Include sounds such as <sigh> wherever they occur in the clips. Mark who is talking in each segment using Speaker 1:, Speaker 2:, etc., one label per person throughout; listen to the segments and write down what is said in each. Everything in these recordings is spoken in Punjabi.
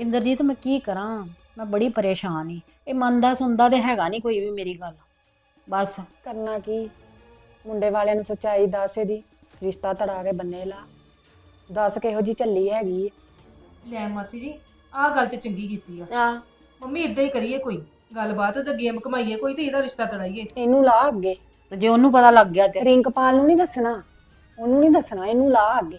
Speaker 1: ਇੰਦਰਜੀਤ ਮੈਂ ਕੀ ਕਰਾਂ? ਮੈਂ ਬੜੀ ਪਰੇਸ਼ਾਨ ਈ। ਇਹ ਮੰਨਦਾ ਸੁਣਦਾ ਤੇ ਹੈਗਾ ਨਹੀਂ ਕੋਈ ਵੀ ਮੇਰੀ ਗੱਲ। ਬਸ।
Speaker 2: ਕਰਨਾ ਕੀ? ਮੁੰਡੇ ਵਾਲਿਆਂ ਨੂੰ ਸੱਚਾਈ ਦੱਸ ਇਹਦੀ। ਰਿਸ਼ਤਾ ਤੜਾ ਕੇ ਬੰਨੇ ਲਾ। ਦੱਸ ਕਿਹੋ ਜੀ ਝੱਲੀ ਹੈਗੀ
Speaker 3: ਲੈ ਮਾਸੀ ਜੀ ਆਹ ਗੱਲ ਤੇ ਚੰਗੀ ਕੀਤੀ ਆ।
Speaker 2: ਆ
Speaker 3: ਮੰਮੀ ਇਦਾਂ ਹੀ ਕਰੀਏ ਕੋਈ। ਗੱਲਬਾਤ ਤੇ ਗੇਮ ਕਮਾਈਏ ਕੋਈ ਤੇ ਇਹਦਾ ਰਿਸ਼ਤਾ ਤੜਾਈਏ।
Speaker 2: ਇਹਨੂੰ ਲਾ ਅੱਗੇ।
Speaker 1: ਤੇ ਜੇ ਉਹਨੂੰ ਪਤਾ ਲੱਗ ਗਿਆ ਤੇ?
Speaker 2: ਰਿੰਕਪਾਲ ਨੂੰ ਨਹੀਂ ਦੱਸਣਾ। ਉਹਨੂੰ ਨਹੀਂ ਦੱਸਣਾ ਇਹਨੂੰ ਲਾ ਅੱਗੇ।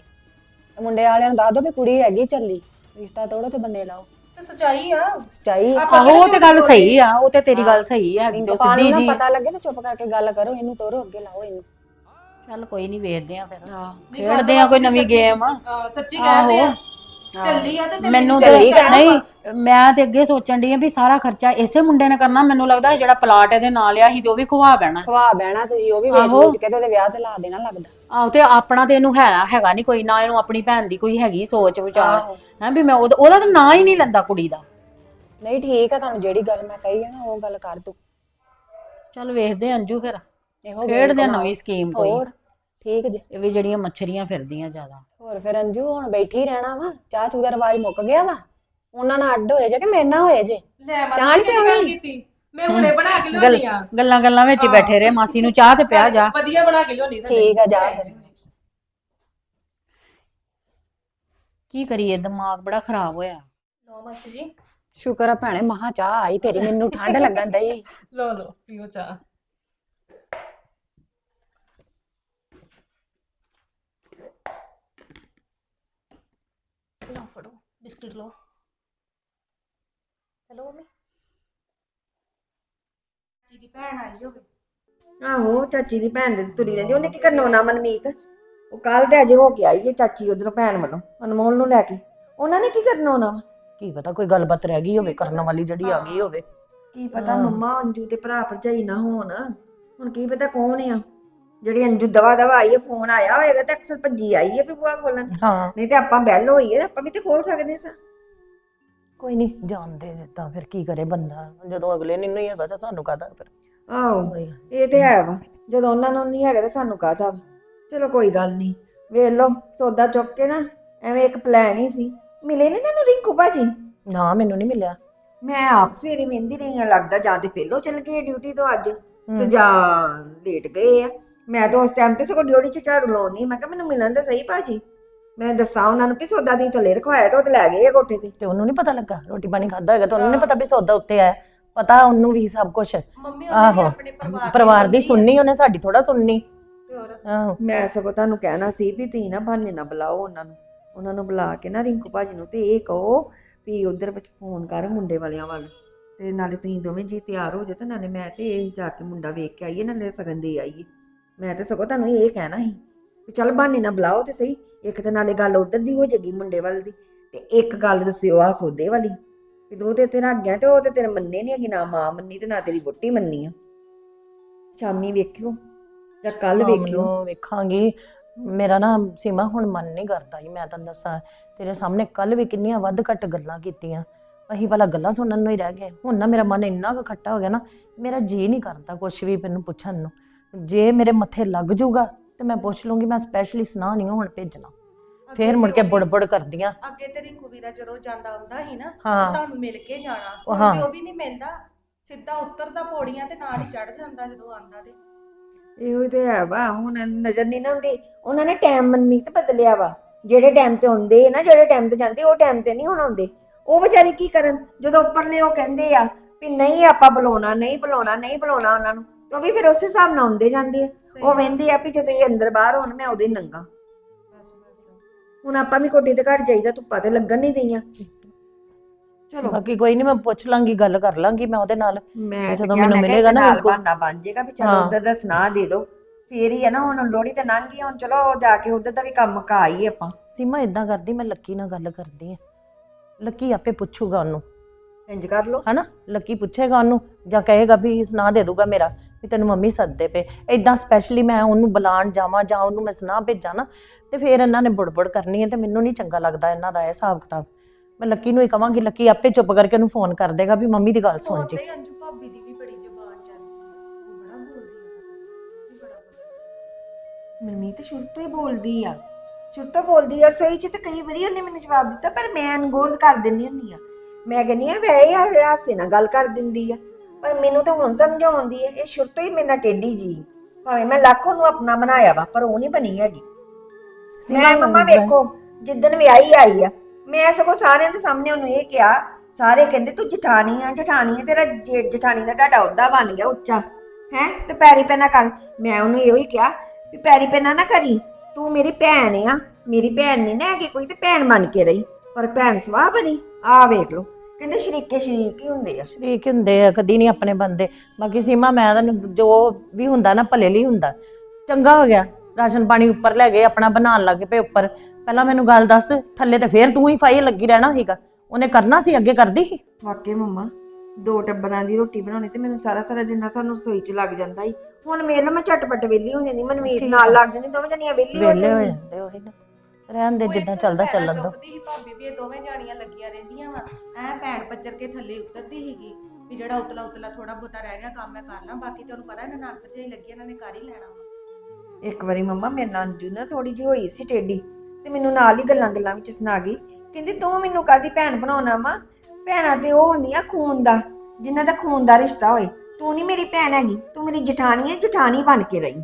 Speaker 2: ਤੇ ਮੁੰਡੇ ਵਾਲਿਆਂ ਨੂੰ ਦੱਸ ਦੋ ਵੀ ਕੁੜੀ ਹੈਗੀ ਝੱਲੀ। ਰਿਸ਼ਤਾ ਤੋੜੋ ਤੇ ਬੰਨੇ ਲਾਓ।
Speaker 3: ਤੇ ਸਚਾਈ ਆ।
Speaker 2: ਸੱਚਾਈ
Speaker 3: ਆਪਾਂ
Speaker 1: ਆਹੋ ਉਹ ਤੇ ਗੱਲ ਸਹੀ ਆ ਉਹ ਤੇ ਤੇਰੀ ਗੱਲ ਸਹੀ ਆ ਜੋ
Speaker 2: ਰਿੰਕਪਾਲ
Speaker 1: ਸਿੱਧੀ
Speaker 2: ਨੂੰ
Speaker 1: ਜੀ।
Speaker 2: ਨਾ ਪਤਾ ਲੱਗੇ ਤਾਂ ਚੁੱਪ ਕਰਕੇ ਗੱਲ ਕਰੋ ਇਹਨੂੰ ਤੋਰੋ ਅੱਗੇ ਲਾਓ ਇਹਨੂੰ।
Speaker 1: ਚੱਲ ਕੋਈ ਨਹੀਂ ਵੇਖਦੇ ਆ ਫਿਰ।
Speaker 2: ਆਹ
Speaker 1: ਖੇਡਦੇ ਆ ਕੋਈ ਨਵੀਂ ਗੇਮ
Speaker 3: ਹਾਂ, ਸੱਚੀ ਕਹਿੰਦੇ ਆ। ਚੱਲੀ ਆ ਤੇ ਚੱਲੀ
Speaker 1: ਮੈਨੂੰ ਤੇ
Speaker 2: ਚੱਲੀ
Speaker 1: ਨਹੀਂ ਮੈਂ ਤੇ ਅੱਗੇ ਸੋਚਣ ਦੀ ਆ ਵੀ ਸਾਰਾ ਖਰਚਾ ਇਸੇ ਮੁੰਡੇ ਨੇ ਕਰਨਾ ਮੈਨੂੰ ਲੱਗਦਾ ਇਹ ਜਿਹੜਾ ਪਲਾਟ ਇਹਦੇ ਨਾਲ ਆ ਸੀ ਤੇ ਉਹ ਵੀ ਖਵਾ ਬੈਣਾ
Speaker 2: ਖਵਾ ਬਹਿਣਾ ਤੁਸੀਂ ਉਹ ਵੀ ਵੇਚ
Speaker 1: ਆਹੋ।
Speaker 2: ਵੇਚ ਕੇ ਤੇ ਉਹਦੇ ਵਿਆਹ ਤੇ ਲਾ ਦੇਣਾ ਲੱਗਦਾ।
Speaker 1: ਆਹੋ ਤੇ ਆਪਣਾ ਤੇ ਇਹਨੂੰ ਹੈ ਹੈਗਾ ਨਹੀਂ ਕੋਈ ਨਾ ਇਹਨੂੰ ਆਪਣੀ ਭੈਣ ਦੀ ਕੋਈ ਹੈਗੀ ਸੋਚ ਵਿਚਾਰ।
Speaker 2: ਆਹੋ।
Speaker 1: ਹੈ ਵੀ ਮੈਂ ਉਹਦਾ ਉਹਦਾ ਤਾਂ ਨਾਂ ਹੀ ਨਹੀਂ ਲੈਂਦਾ ਕੁੜੀ ਦਾ।
Speaker 2: ਨਹੀਂ ਠੀਕ ਆ ਤੁਹਾਨੂੰ ਜਿਹੜੀ ਗੱਲ ਮੈਂ ਕਹੀ ਹੈ ਨਾ ਉਹ ਗੱਲ ਕਰ ਤੂੰ।
Speaker 1: ਚੱਲ ਵੇਖਦੇ ਆ ਅੰਜੂ ਫਿਰ।
Speaker 2: ਇਹੋ
Speaker 1: ਖੇਡਦੇ ਆ ਨਵੀਂ ਸਕੀਮ ਕੋਈ।
Speaker 2: ਹੋਰ? ਠੀਕ ਜੇ।
Speaker 1: ਇਹ ਵੀ ਜਿਹੜੀਆਂ ਮੱਛਰੀਆਂ ਫਿਰਦੀਆਂ ਜ਼ਿਆਦਾ।
Speaker 2: ਹੋਰ ਫਿਰ ਅੰਜੂ ਹੁਣ ਬੈਠੀ ਰਹਿਣਾ ਵਾ ਚਾਹ ਚੂ ਦਾ ਰਿਵਾਜ ਮੁੱਕ ਗਿਆ ਵਾ। ਉਹਨਾਂ ਨਾਲ ਅੱਡ ਹੋਏ ਜੇ ਕਿ ਮੇਰੇ ਨਾਲ ਹੋਏ ਜੇ?
Speaker 3: ਲੈ
Speaker 2: ਚਾਹ ਨੀ
Speaker 3: ਗੱਲ
Speaker 2: ਪਿਆਉਣੀ?
Speaker 3: ਕੀਤੀ? ਮੈਂ ਹੁਣੇ ਬਣਾ ਕੇ ਲਿਆਉਣੀ ਆ।
Speaker 1: ਗੱਲਾਂ ਗੱਲਾਂ ਵਿੱਚ ਹੀ ਬੈਠੇ ਰਹੇ। ਮਾਸੀ ਨੂੰ ਚਾਹ ਤੇ ਪਿਆ ਜਾ।
Speaker 3: ਵਧੀਆ ਬਣਾ ਕੇ ਲਿਆਉਣੀ ਤੁਹਾਡੇ
Speaker 2: ਠੀਕ ਆ, ਜਾ ਫਿਰ।
Speaker 1: ਕੀ ਕਰੀਏ ਦਿਮਾਗ ਬੜਾ ਖਰਾਬ ਹੋਇਆ।
Speaker 3: ਲਓ ਮਾਸੀ ਜੀ।
Speaker 2: ਸ਼ੁਕਰ ਆ ਭੈਣੇ ਮਹਾ ਚਾਹ ਆਈ ਤੇਰੀ ਮੈਨੂੰ ਠੰਡ ਲੱਗਣ ਦਈ
Speaker 3: ਲਓ ਲਓ ਪੀਓ ਚਾਹ। ਬਿਸਕੁਟ ਲਓ। Hello mummy. ਜੀ ਦੀ ਭੈਣ ਆਈ ਹੋਵੇ।
Speaker 4: ਆਹੋ ਚਾਚੀ ਦੀ ਭੈਣ ਦੇ ਤੁਰੀ ਰਹਿੰਦੀ ਉਹਨੇ ਕੀ ਕਰਨਾ ਹੋਣਾ ਮਨਮੀਤ? ਉਹ ਕੱਲ ਤੇ ਅਜੇ ਹੋ ਕੇ ਆਈ ਹੈ ਚਾਚੀ ਉਧਰੋਂ ਭੈਣ ਵੱਲੋਂ ਅਨਮੋਲ ਨੂੰ ਲੈ ਕੇ। ਉਹਨਾਂ ਨੇ ਕੀ ਕਰਨਾ ਹੋਣਾ? ਵਾ?
Speaker 1: ਕੀ ਪਤਾ ਕੋਈ ਗੱਲਬਾਤ ਰਹਿ ਗਈ ਹੋਵੇ ਕਰਨ ਵਾਲੀ ਜਿਹੜੀ ਆ ਗਈ ਹੋਵੇ।
Speaker 4: ਕੀ ਪਤਾ
Speaker 1: ਹਾਂ।
Speaker 4: ਮੰਮਾ ਅੰਜੂ ਤੇ ਭਰਾ ਭਰਜਾਈ ਨਾ ਹੋਣ। ਹੁਣ ਕੀ ਪਤਾ ਕੌਣ ਆ? ਜਿਹੜੀ ਅੰਜੂ ਦਵਾ ਦਵਾ ਆਈ ਹੈ ਫੋਨ ਆਇਆ ਹੋਏਗਾ ਤੇ ਅਕਸਰ ਭੱਜੀ ਆਈ ਹੈ ਵੀ ਬੁਆ ਖੋਲਣ।
Speaker 1: ਹਾਂ।
Speaker 4: ਨਹੀਂ ਤੇ ਆਪਾਂ ਬੈਲ ਹੋਈ ਹੈ ਆਪਾਂ ਵੀ ਤੇ ਖੋਲ ਸਕਦੇ ਸਾਂ।
Speaker 1: ਕੋਈ ਨਹੀਂ ਜਾਣਦੇ ਜਿੱਦਾਂ ਫਿਰ ਕੀ ਕਰੇ ਬੰਦਾ। ਜਦੋਂ ਅਗਲੇ ਨੂੰ ਨਹੀਂ ਹੈਗਾ ਤਾਂ ਸਾਨੂੰ ਕਾਹਦਾ ਫਿਰ?
Speaker 4: ਆਹੋ ਇਹ ਤੇ ਹੈ ਵਾ। ਜਦੋਂ ਉਹਨਾਂ ਨੂੰ ਨਹੀਂ ਹੈਗਾ ਤਾਂ ਸਾਨੂੰ ਕਾਹਦਾ ਚਲੋ ਕੋਈ ਗੱਲ ਨਹੀਂ ਵੇਖ ਲਓ ਸੌਦਾ ਚੁੱਕ ਕੇ ਨਾ ਐਵੇਂ ਇੱਕ ਪਲਾਨ ਹੀ ਸੀ। ਮਿਲੇ ਨੇ ਤੈਨੂੰ ਰਿੰਕੂ ਭਾਜੀ?
Speaker 1: ਨਾ ਮੈਨੂੰ ਨਹੀਂ ਮਿਲਿਆ।
Speaker 4: ਮੈਂ ਆਪ ਸਵੇਰੇ ਮਹਿੰਦੀ ਰਹੀ ਆ ਲੱਗਦਾ ਜਾਂ ਤੇ ਪਹਿਲੋਂ ਚਲ ਗਏ ਡਿਊਟੀ ਤੋਂ ਅੱਜ। ਤੇ। ਜਾਂ ਲੇਟ ਗਏ ਆ। ਮੈਂ ਤਾਂ ਉਸ ਟਾਈਮ ਤੇ ਸਗੋਂ ਡਿਊਟੀ ਚ ਝਾੜੂ ਲਾਉਣੀ ਮੈਂ ਕਿਹਾ ਮੈਨੂੰ ਮਿਲਣ ਤਾਂ ਸਹੀ ਭਾਜੀ। ਮੈਂ ਦੱਸਾਂ ਉਹਨਾਂ ਨੂੰ ਕਿ ਸੌਦਾ ਦੀ ਥੱਲੇ ਰਖਵਾਇਆ ਤੇ ਉਹ ਤੇ ਲੈ ਗਏ ਆ ਕੋਠੇ ਤੇ।
Speaker 1: ਤੇ ਉਹਨੂੰ ਨਹੀਂ ਪਤਾ ਲੱਗਾ ਰੋਟੀ ਪਾਣੀ ਖਾਦਾ ਹੋਏਗਾ ਤਾਂ ਉਹਨੂੰ ਨਹੀਂ ਪਤਾ ਵੀ ਸੌਦਾ ਉੱਤੇ ਆਇਆ। ਪਤਾ ਉਹਨੂੰ ਵੀ ਸਭ ਕੁਝ
Speaker 3: ਮੰਮੀ
Speaker 1: ਆਹੋ ਪਰਿਵਾਰ ਦੀ ਸੁਣਨੀ ਉਹਨੇ ਸਾਡੀ ਥੋੜਾ ਸੁਣਨੀ।
Speaker 3: ਤੇ ਹੋਰ?
Speaker 1: ਆਹੋ।
Speaker 4: ਮੈਂ ਸਗੋਂ ਤੁਹਾਨੂੰ ਕਹਿਣਾ ਸੀ ਵੀ ਤੁਸੀਂ ਨਾ ਬਹਾਨੇ ਨਾ ਬੁਲਾਓ ਉਹਨਾਂ ਨੂੰ। ਉਹਨਾਂ ਨੂੰ ਬੁਲਾ ਕੇ ਨਾ ਰਿੰਕੂ ਭਾਜੀ ਨੂੰ ਤੇ ਇਹ ਕਹੋ ਵੀ ਉਧਰ ਵਿੱਚ ਫੋਨ ਕਰ ਮੁੰਡੇ ਵਾਲਿਆਂ ਵੱਲ। ਤੇ ਨਾਲੇ ਤੁਸੀਂ ਦੋਵੇਂ ਜੀ ਤਿਆਰ ਹੋ ਜਾਓ ਤੇ ਨਾਲੇ ਮੈਂ ਤੇ ਇਹ ਜਾ ਕੇ ਮੁੰਡਾ ਵੇਖ ਕੇ ਆਈਏ ਨਾਲੇ ਸਗਨ ਦੇ ਆਈਏ। ਮੈਂ ਤੇ ਸਗੋਂ ਤੁਹਾਨੂੰ ਇਹ ਕਹਿਣਾ ਸੀ ਵੀ ਚੱਲ ਬਹਾਨੇ ਨਾ ਬੁਲਾਓ ਤੇ ਸਹੀ ਇੱਕ ਤੇ ਨਾਲੇ ਗੱਲ ਉਧਰ ਦੀ ਹੋ ਜਾਏਗੀ ਮੁੰਡੇ ਵੱਲ ਦੀ ਤੇ ਇੱਕ ਗੱਲ ਦੱਸਿਓ ਆ ਸੌਦੇ ਵਾਲੀ ਵੀ ਦੋ ਤੇ ਤੇਰਾ ਅੱਗੇ ਤੇ ਉਹ ਤੇ ਤੇਰੇ ਮੰਨੇ ਨਹੀਂ ਹੈਗੀ ਨਾ ਮਾਂ ਮੰਨੀ ਤੇ ਨਾ ਤੇਰੀ ਵੋਟੀ ਮੰਨੀ ਆ। ਸ਼ਾਮੀ ਵੇਖਿਓ ਜਾਂ ਕੱਲ ਵੇਖਿਓ।
Speaker 1: ਨੂੰ ਵੇਖਾਂਗੀ। ਮੇਰਾ ਨਾ ਸੀਮਾ ਹੁਣ ਮਨ ਨਹੀਂ ਕਰਦਾ ਹੀ ਮੈਂ ਤੈਨੂੰ ਦੱਸਾਂ ਤੇਰੇ ਸਾਹਮਣੇ ਕੱਲ ਵੀ ਕਿੰਨੀਆਂ ਵੱਧ ਘੱਟ ਗੱਲਾਂ ਕੀਤੀਆਂ। ਅਸੀਂ ਭਲਾ ਗੱਲਾਂ ਸੁਣਨ ਨੂੰ ਹੀ ਰਹਿ ਗਏ। ਹੁਣ ਨਾ ਮੇਰਾ ਮਨ ਇੰਨਾ ਕੁ ਖੱਟਾ ਹੋ ਗਿਆ ਨਾ ਮੇਰਾ ਜੀ ਨਹੀਂ ਕਰਦਾ ਕੁਝ ਵੀ ਮੈਨੂੰ ਪੁੱਛਣ ਨੂੰ। ਜੇ ਮੇਰੇ ਮੱਥੇ ਲੱਗ ਜਾਊਗਾ ਤੇ ਮੈਂ ਪੁੱਛ ਲੂੰਗੀ ਮੈਂ ਸਪੈਸ਼ਲੀ ਸੁਣਾ ਨਹੀਂ ਹੁਣ ਭੇਜਣਾ। ਫੇਰ ਮੁੜ ਕੇ ਬੁੜਬੁੜ ਕਰਦੀਆਂ।
Speaker 5: ਅੱਗੇ ਤੇ ਰਿੰਕੂ ਵੀਰਾ ਜਦੋਂ ਜਾਂਦਾ ਹੁੰਦਾ ਸੀ ਨਾ
Speaker 1: ਹਾਂ।
Speaker 5: ਤੁਹਾਨੂੰ ਮਿਲ ਕੇ ਜਾਣਾ।
Speaker 1: ਉਹ
Speaker 5: ਹੁਣ
Speaker 1: ਹਾਂ।
Speaker 5: ਤੇ ਉਹ ਵੀ ਨਹੀਂ ਮਿਲਦਾ। ਸਿੱਧਾ ਉਤਰਦਾ ਪੌੜੀਆਂ ਤੇ ਨਾਲ ਹੀ ਚੜ ਜਾਂਦਾ ਜਦੋਂ ਆਂਦਾ ਤੇ।
Speaker 4: ਇਹੋ ਹੀ ਤੇ ਹੈ ਵਾ ਹੁਣ ਨਜ਼ਰ ਨਹੀਂ ਨਾ ਆਉਂਦੀ। ਉਹਨਾਂ ਨੇ ਟਾਈਮ ਮਨਮੀਤ ਬਦਲਿਆ ਵਾ। ਜਿਹੜੇ ਟਾਈਮ ਤੇ ਆਉਂਦੇ ਨਾ ਜਿਹੜੇ ਟਾਈਮ ਤੇ ਜਾਂਦੇ ਉਹ ਟਾਈਮ ਤੇ ਨਹੀਂ ਹੁਣ ਆਉਂਦੇ। ਉਹ ਵਿਚਾਰੇ ਕੀ ਕਰਨ? ਜਦੋਂ ਉੱਪਰਲੇ ਉਹ ਕਹਿੰਦੇ ਆ ਵੀ ਨਹੀਂ ਆਪਾਂ ਬੁਲਾਉਣਾ ਨਹੀਂ ਬੁਲਾਉਣਾ ਨਹੀਂ ਬੁਲਾਉਣਾ ਉਹਨਾਂ ਨੂੰ। ਤੇ ਉਹ ਵੀ ਫਿਰ ਉਸੇ ਹਿਸਾਬ ਨਾਲ ਆਉਂਦੇ ਜਾਂਦੇ ਆ। ਉਹ ਵਹਿੰਦੇ ਆ ਵੀ ਜਦੋਂ ਇਹ ਅੰਦਰ ਬਾਹਰ ਹੋਣ ਮੈਂ ਉਦੋਂ ਹੀ ਨੰਗਾ।
Speaker 5: ਬਸ ਬਸ।
Speaker 4: ਹੁਣ ਆਪਾਂ ਵੀ ਕੋਠੇ ਤੇ ਘੱਟ ਜਾਈਦਾ ਧੁੱਪਾਂ ਤੇ ਲੱਗਣ ਨਹੀਂ ਦਈਆਂ। ਚਲੋ।
Speaker 1: ਬਾਕੀ ਕੋਈ ਨਹੀਂ ਮੈਂ ਪੁੱਛ ਲਾਂਗੀ ਗੱਲ ਕਰ ਲਾਂਗੀ ਮੈਂ ਉਹਦੇ ਨਾਲ।
Speaker 4: ਮੈਂ
Speaker 1: ਜਦੋਂ ਮੈਨੂੰ ਮਿਲੇਗਾ ਨਾ ਰਿੰਕੂ।
Speaker 4: ਬਹਾਨਾ ਬਣ ਜਾਏਗਾ ਵੀ ਚਲੋ
Speaker 1: ਹਾਂ।
Speaker 4: ਉਧਰ ਦਾ ਸੁਣਾ ਦੇ ਦੋ ਫੇਰ ਹੀ ਹੈ ਨਾ ਹੁਣ ਲੋਹੜੀ ਤੇ ਲੰਘ ਗਈ ਹੁਣ ਚਲੋ ਜਾ ਕੇ ਉਧਰ ਦਾ ਵੀ ਕੰਮ ਕਾ ਆਈਏ ਆਪਾਂ।
Speaker 1: ਸੀਮਾ ਇਦਾਂ ਕਰਦੀ ਮੈਂ ਲੱਕੀ ਨਾਲ ਗੱਲ ਕਰਦੀ ਆ। ਲੱਕੀ ਆਪੇ ਪੁੱਛੂਗਾ ਉਹਨੂੰ।
Speaker 4: ਇੰਜ ਕਰ ਲਓ।
Speaker 1: ਹਨਾ? ਲੱਕੀ ਪੁੱਛੇਗਾ ਉਹਨੂੰ ਜਾਂ ਕਹੇਗਾ ਵੀ ਸੁਣਾ ਦੇ ਦੂਗਾ ਮੇਰਾ ਵੀ ਤੈਨੂੰ ਮੰਮੀ ਸੱਦਦੇ ਪਏ। ਇਦਾਂ ਸਪੈਸ਼ਲੀ ਮੈਂ ਉਹਨੂੰ ਬੁਲਾਣ ਜਾਵਾਂ ਜਾਂ ਉਹਨੂੰ ਮੈਂ ਸੁਣਾ ਭੇਜਾਂ ਨਾ ਤੇ ਫਿਰ ਇਹਨਾਂ ਨੇ ਬੁੜਬੁੜ ਕਰਨੀ ਹੈ ਤੇ ਮੈਨੂੰ ਨਹੀਂ ਚੰਗਾ ਲੱਗਦਾ ਇਹਨਾਂ ਦਾ ਇਹ ਹਿਸਾਬ ਕਿਤਾਬ। ਮੈਂ ਲੱਕੀ ਨੂੰ ਹੀ ਕਵਾਂਗੀ ਲੱਕੀ ਆਪੇ ਚੁੱਪ ਕਰਕੇ ਉਹਨੂੰ ਫੋਨ ਕਰ ਦੇਗਾ ਵੀ ਮੰਮੀ ਦੀ ਗੱਲ ਸੁਣ ਜੀ।
Speaker 5: ਤੇ ਅੰਜੂ ਭਾਬੀ ਦੀ ਵੀ ਬੜੀ ਜ਼ਬਾਨ ਚੱਲਦੀ ਹੈ। ਉਹ ਬੜਾ ਬੋਲਦੀ ਹੈ। ਉਹ ਬੜਾ ਬੋਲਦੀ
Speaker 4: ਮਨਮੀਤ ਸ਼ੁਰੂ ਤੋਂ ਹੀ ਬੋਲਦੀ ਆ। ਸ਼ੁਰੂ ਤੋਂ ਬੋਲਦੀ ਆ ਰਸੋਈ ਚ ਤੇ ਕਈ ਵਾਰੀ ਉਹਨੇ ਮੈਨੂੰ ਜਵਾਬ ਦਿੱਤਾ ਪਰ ਮੈਂ ਅਨਗੋਲ ਕਰ ਦਿੰਦੀ ਹੁੰਦੀ ਆ। ਮੈਂ ਕਹਿੰਦੀ ਆ ਵੇ ਇਹ ਹਾਸੇ- ਨਾਲ ਗੱਲ ਕਰ ਦਿੰਦੀ ਆ। ਪਰ ਮੈਨੂੰ ਤਾਂ ਹੁਣ ਸਮਝ ਆਉਂਦੀ ਹੈ ਇਹ ਸ਼ੁਰੂ ਤੋਂ ਹੀ ਮੇਰੇ ਨਾਲ ਟੇਢੀ ਜੀ ਭਾਵੇਂ ਮੈਂ ਲੱਖੋਂ ਨੂੰ ਆਪਣਾ ਬਣਾਇਆ ਵਾ ਪਰ ਉਹ ਨਹੀਂ ਬਣੀ ਹੈਗੀ। ਮੈਂ ਮੰਮਾ ਵੇਖੋ ਜਿੱਦਣ ਵੀ ਆਈ ਆਈ ਆ ਮੈਂ ਸਗੋਂ ਸਾਰਿਆਂ ਦੇ ਸਾਹਮਣੇ ਉਹਨੂੰ ਇਹ ਕਿਹਾ ਸਾਰੇ ਕਹਿੰਦੇ ਤੂੰ ਜਠਾਣੀ ਆ ਜਠਾਣੀ ਆ ਤੇਰਾ ਜਠਾਣੀ ਦਾ ਢਾਡਾ ਉਹਦਾ ਬਣ ਗਿਆ ਉੱਚਾ। ਹੈ ਤੇ ਪੈਰੀ ਪੈਣਾ ਕਰ। ਮੈਂ ਉਹਨੂੰ ਇਹੋ ਹੀ ਕਿਹਾ ਵੀ ਪੈਰੀ ਪੈਣਾ ਨਾ ਕਰੀ ਤੂੰ ਮੇਰੀ ਭੈਣ ਆ ਮੇਰੀ ਭੈਣ ਨਹੀਂ ਨਾ ਹੈਗੀ ਕੋਈ ਤੇ ਭੈਣ ਬਣ ਕੇ ਰਹੀ ਪਰ ਭੈਣ ਸਵਾਹ ਬਣੀ। ਆ ਵੇਖ ਲਓ। ਕਹਿੰਦੇ ਸ਼ਰੀਕੇ ਸ਼ਰੀਕ ਹੀ ਹੁੰਦੇ ਆ।
Speaker 1: ਸ਼ਰੀਕ ਹੁੰਦੇ ਆ ਕਦੀ ਨਹੀਂ ਆਪਣੇ ਬੰਦੇ। ਬਾਕੀ ਸੀਮਾ ਮੈਂ ਤਾਂ ਜੋ ਵੀ ਹੁੰਦਾ ਨਾ ਭਲੇ ਲਈ ਹੁੰਦਾ। ਚੰਗਾ ਹੋ ਗਿਆ। ਰਾਸ਼ਨ ਪਾਣੀ ਉੱਪਰ ਲੈ ਗਏ ਆਪਣਾ ਬਣਾਉਣ ਲੱਗ ਪਏ ਉੱਪਰ। ਪਹਿਲਾਂ ਮੈਨੂੰ ਗੱਲ ਦੱਸ ਥੱਲੇ ਤੇ ਫੇਰ ਤੂੰ ਹੀ ਫਾਈ ਲੱਗੀ ਰਹਿਣਾ ਸੀਗਾ। ਉਹਨੇ ਕਰਨਾ ਸੀ ਅੱਗੇ ਕਰਦੀ ਸੀ?
Speaker 4: ਵਾਕੇ ਮੰਮਾ ਦੋ ਟੱਬਰਾਂ ਦੀ ਰੋਟੀ ਬਣਾਉਣੀ ਤੇ ਮੈਨੂੰ ਸਾਰਾ ਸਾਰਾ ਦਿਨ ਨਾ ਸਾਨੂੰ ਰਸੋਈ 'ਚ ਲੱਗ ਜਾਂਦਾ ਹੀ ਹੁਣ ਮੇਰੇ ਨਾਲ ਮੈਂ ਝਟਪਟ ਵਿਹਲੀ ਹੋ ਜਾਂਦੀ ਮਨਵੀਰ
Speaker 1: ਠੀਕ
Speaker 4: ਨਾਲ। ਲੱਗ ਜਾਂਦੀ ਦੋਵੇਂ ਜਣੀਆਂ ਵਿਹਲੀ ਹੋ
Speaker 1: ਵੇਲੇ ਹੋ
Speaker 4: ਜਾਂਦੀਆਂ।
Speaker 1: ਜਾਂਦੇ ਉਹੀ ਨਾ। ਰਹਿਣ ਦੇ ਜਿੱਦਾਂ ਚੱਲਦਾ ਚੱਲਣ ਦੋ।
Speaker 5: ਚੁੱਕਦੀ ਸੀ ਭਾਬੀ ਵੀ ਇਹ ਦੋਵੇਂ ਜਾਣੀਆਂ ਲੱਗੀਆਂ ਰਹਿੰਦੀਆਂ ਵਾ। ਐ ਭੈਣ ਪੱਚਰ ਕੇ ਥੱਲੇ ਉਤਰਦੀ ਸੀਗੀ ਵੀ ਜਿਹੜਾ ਉਤਲਾ ਉਤਲਾ ਥੋੜਾ ਬਹੁਤਾ ਰਹਿ ਗਿਆ ਕੰਮ ਮੈਂ ਕਰ ਲਾਂ ਬਾਕੀ ਤੇ ਉਹਨੂੰ ਪਤਾ ਇਹਨਾਂ ਨਾਲ ਭਰਜਾਈ ਲੱਗੀ ਇਹਨਾਂ ਨੇ ਕਰ ਹੀ ਲੈਣਾ ਵਾ।
Speaker 4: ਇੱਕ ਵਾਰੀ ਮੰਮਾ ਮੇਰੇ ਨਾਲ ਅੰਜੂ ਨਾ ਥੋੜੀ ਜਿਹੀ ਹੋਈ ਸੀ ਟੇਢੀ ਤੇ ਮੈਨੂੰ ਨਾਲ ਹੀ ਗੱਲਾਂ ਗੱਲਾਂ ਵਿੱਚ ਸੁਣਾ ਗਈ। ਕਹਿੰਦੀ ਤੂੰ ਮੈਨੂੰ ਕਾਦੀ ਭੈਣ ਬਣਾਉਣਾ ਵਾ? ਭੈਣਾਂ ਤੇ ਉਹ ਹੁੰਦੀਆਂ ਖੂਨ ਦਾ ਜਿਨ੍ਹਾਂ ਦਾ ਖੂਨ ਦਾ ਰਿਸ਼ਤਾ ਹੋਏ। ਤੂੰ ਨਹੀਂ ਮੇਰੀ ਭੈਣ ਹੈਗੀ ਤੂੰ ਮੇਰੀ ਜਠਾਣੀ ਹੈ ਜਠਾਣੀ ਬਣ ਕੇ ਰਹੀ।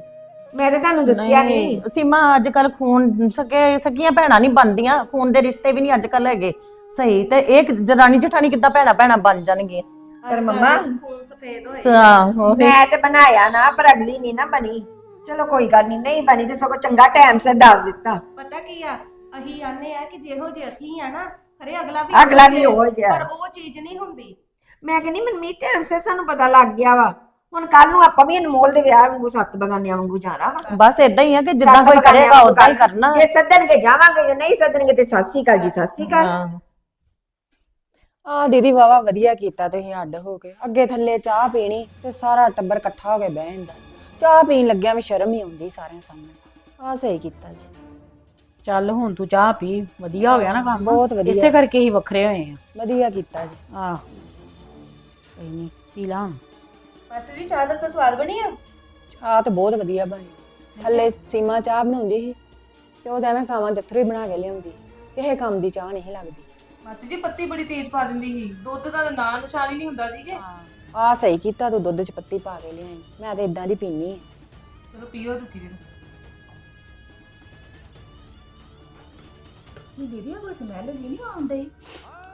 Speaker 4: ਮੈਂ ਤਾਂ ਤੁਹਾਨੂੰ ਦੱਸਿਆ ਨਹੀਂ।
Speaker 1: ਸੀਮਾ ਅੱਜ ਕੱਲ ਖੂਨ ਸਕੇ ਸਕੀਆਂ ਭੈਣਾਂ ਨਹੀਂ ਬਣਦੀਆਂ। ਖੂਨ ਦੇ ਰਿਸ਼ਤੇ ਵੀ ਨਹੀਂ ਅੱਜ ਕੱਲ ਹੈਗੇ। ਸਹੀ ਤੇ ਇਹ ਜਰਾਨੀ ਜਠਾਣੀ ਕਿੱਦਾਂ ਭੈਣਾਂ ਭੈਣਾਂ ਬਣ ਜਾਣਗੀਆਂ?
Speaker 4: ਪਰ ਮੰਮਾ,
Speaker 5: ਖੂਨ ਸਫੇਦ ਹੋਏ।
Speaker 4: ਮੈਂ ਤੇ ਬਣਾਇਆ ਨਾ ਪਰ ਅਗਲੀ ਨਹੀਂ ਨਾ ਬਣੀ। ਚਲੋ ਕੋਈ ਗੱਲ ਨਹੀਂ ਨਹੀਂ ਬਣੀ ਤੇ ਸਗੋਂ ਚੰਗਾ ਟਾਈਮ ਸਿਰ ਦੱਸ ਦਿੱਤਾ।
Speaker 5: ਪਤਾ ਕੀ ਆ? ਅਹੀਂ ਆਨੇ ਆ ਕਿ ਜਿਹੋ ਜਿਹੇ ਅਸੀਂ ਆ ਨਾ ਖਰੇ ਅਗਲਾ ਵੀ
Speaker 4: ਅਗਲਾ ਵੀ ਉਹ ਜਿਹਾ।
Speaker 5: ਪਰ ਉਹ ਚੀਜ਼ ਨਹੀਂ ਹੁੰਦੀ।
Speaker 4: ਮੈਂ ਕਹਿੰਦੀ ਮਨਮੀਤ ਟਾਈਮ ਸਿਰ ਸਾਨੂੰ ਪਤਾ ਲੱਗ ਗਿਆ ਵਾ। ਹੁਣ ਕੱਲ ਨੂੰ ਆਪਾਂ ਵੀ ਅਨਮੋਲ ਦੇ ਵਿਆਹ ਵਾਂਗੂ ਸੱਤ ਬਗਾਨਿਆਂ ਵਾਂਗੂ ਜਾਣਾ ਵਾ।
Speaker 1: ਬਸ ਇਦਾਂ ਹੀ ਆ ਕਿ ਜਿੱਦਾਂ ਕੋਈ ਕਰੇਗਾ ਉਦਾਂ ਹੀ ਕਰਨਾ।
Speaker 4: ਜੇ ਸੱਦਣਗੇ ਜਾਵਾਂਗੇ ਜੇ ਨਹੀਂ ਸੱਦਣਗੇ ਤੇ ਸਤਿ ਸ਼੍ਰੀ ਅਕਾਲ ਜੀ ਸਤਿ ਸ਼੍ਰੀ ਅਕਾਲ।
Speaker 1: ਹਾਂ।
Speaker 2: ਆ ਦੀਦੀ ਵਾਵਾ ਵਧੀਆ ਕੀਤਾ ਤੁਸੀਂ ਅੱਡ ਹੋ ਕੇ। ਅੱਗੇ ਥੱਲੇ ਚਾਹ ਪੀਣੀ ਤੇ ਸਾਰਾ ਟੱਬਰ ਇਕੱਠਾ ਹੋ ਕੇ ਬਹਿ ਜਾਂਦਾ। ਚਾਹ ਪੀਣ ਲੱਗਿਆ ਵੀ ਸ਼ਰਮ ਹੀ ਆਉਂਦੀ ਸਾਰਿਆਂ ਸਾਹਮਣੇ। ਆ ਸਹੀ ਕੀਤਾ ਜੀ।
Speaker 6: ਚੱਲ ਹੁਣ ਤੂੰ ਚਾਹ ਪੀ ਵਧੀਆ ਹੋ ਗਿਆ ਨਾ ਕੰਮ।
Speaker 2: ਬਹੁਤ ਵਧੀਆ।
Speaker 6: ਇਸੇ ਕਰਕੇ ਹੀ ਵੱਖਰੇ ਹੋਏ ਆ।
Speaker 2: ਵਧੀਆ ਕੀਤਾ ਜੀ।
Speaker 6: ਆਹ। ਕੋਈ ਨਹੀਂ ਪੀ ਲਾ।
Speaker 3: ਮਾਸੀ ਜੀ ਚਾਹ ਦਾ ਸਵਾਦ ਬਣੀ ਆ?
Speaker 2: ਆ ਤਾਂ ਬਹੁਤ ਵਧੀਆ ਬਣੀ। ਥੱਲੇ ਸੀਮਾ ਚਾਹ ਬਣਾਉਂਦੀ ਸੀ ਤੇ ਉਹ ਤਾਂ ਐਵੇਂ ਕਾਵਾਂ ਦੱਥਰੂ ਹੀ ਬਣਾ ਕੇ ਲਿਆਉਂਦੀ। ਕਿਸੇ ਕੰਮ ਦੀ ਚਾਹ ਨਹੀਂ ਲੱਗਦੀ।
Speaker 3: ਮਾਸੀ ਜੀ ਪੱਤੀ ਬੜੀ ਤੇਜ਼ ਪਾ ਦਿੰਦੀ ਸੀ। ਦੁੱਧ ਦਾ ਨਾਂ ਨਿਸ਼ਾਨ ਹੀ ਨਹੀਂ ਹੁੰਦਾ ਸੀ ਕਿ
Speaker 2: ਆ ਸਹੀ ਕੀਤਾ ਤੂੰ ਦੁੱਧ ਚ ਪੱਤੀ ਪਾ ਕੇ ਲਿਆਈ। ਮੈਂ ਤਾਂ ਇਦਾਂ ਦੀ ਪੀਨੀ ਆ
Speaker 3: ਚਲੋ ਪੀਓ ਤੁਸੀਂ ਵੀ।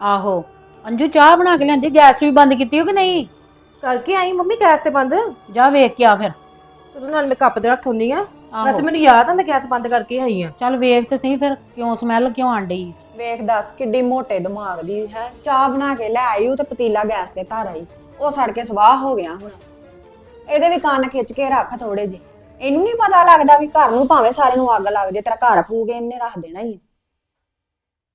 Speaker 6: ਆਹੋ ਅੰਜੂ ਚਾਹ ਬਣਾ ਕੇ ਲਿਆਂਦੀ। ਗੈਸ ਵੀ ਬੰਦ ਕੀਤੀ ਹੋ ਕਿ ਨਹੀਂ?
Speaker 3: ਕਰਕੇ ਆਈ ਮੰਮੀ ਗੈਸ ਤੇ ਬੰਦ?
Speaker 6: ਜਾ ਵੇਖ ਕੇ ਆ ਫਿਰ।
Speaker 3: ਉਹਦੇ ਨਾਲ ਮੈਂ ਕੱਪ ਤੇ ਰੱਖ ਹੁੰਨੀ ਆ।
Speaker 6: ਆਹੋ।
Speaker 3: ਵੈਸੇ ਮੈਨੂੰ ਯਾਦ ਆ ਮੈਂ ਗੈਸ ਬੰਦ ਕਰਕੇ ਆਈ ਆ।
Speaker 6: ਚੱਲ ਵੇਖ ਤੇ ਸਹੀ ਫਿਰ ਕਿਉਂ ਸਮੈਲ ਕਿਉਂ ਆਣ ਡਈ?
Speaker 2: ਵੇਖ ਦੱਸ ਕਿੱਡੀ ਮੋਟੇ ਦਿਮਾਗ ਦੀ ਹੈ। ਚਾਹ ਬਣਾ ਕੇ ਲੈ ਆਈ ਉਹ ਤੇ ਪਤੀਲਾ ਗੈਸ ਤੇ ਧਰ ਆਈ। ਉਹ ਸੜ ਕੇ ਸਵਾਹ ਹੋ ਗਿਆ ਹੁਣ। ਇਹਦੇ ਵੀ ਕੰਨ ਖਿੱਚ ਕੇ ਰੱਖ ਥੋੜੇ ਜਿਹੇ। ਇਹਨੂੰ ਨਹੀਂ ਪਤਾ ਲੱਗਦਾ ਵੀ ਘਰ ਨੂੰ ਭਾਵੇਂ ਸਾਰੇ ਨੂੰ ਅੱਗ ਲੱਗ ਜੇ ਤੇਰਾ ਘਰ ਫੂਕੇ ਇਹਨੇ ਰੱਖ ਦੇਣਾ ਹੀ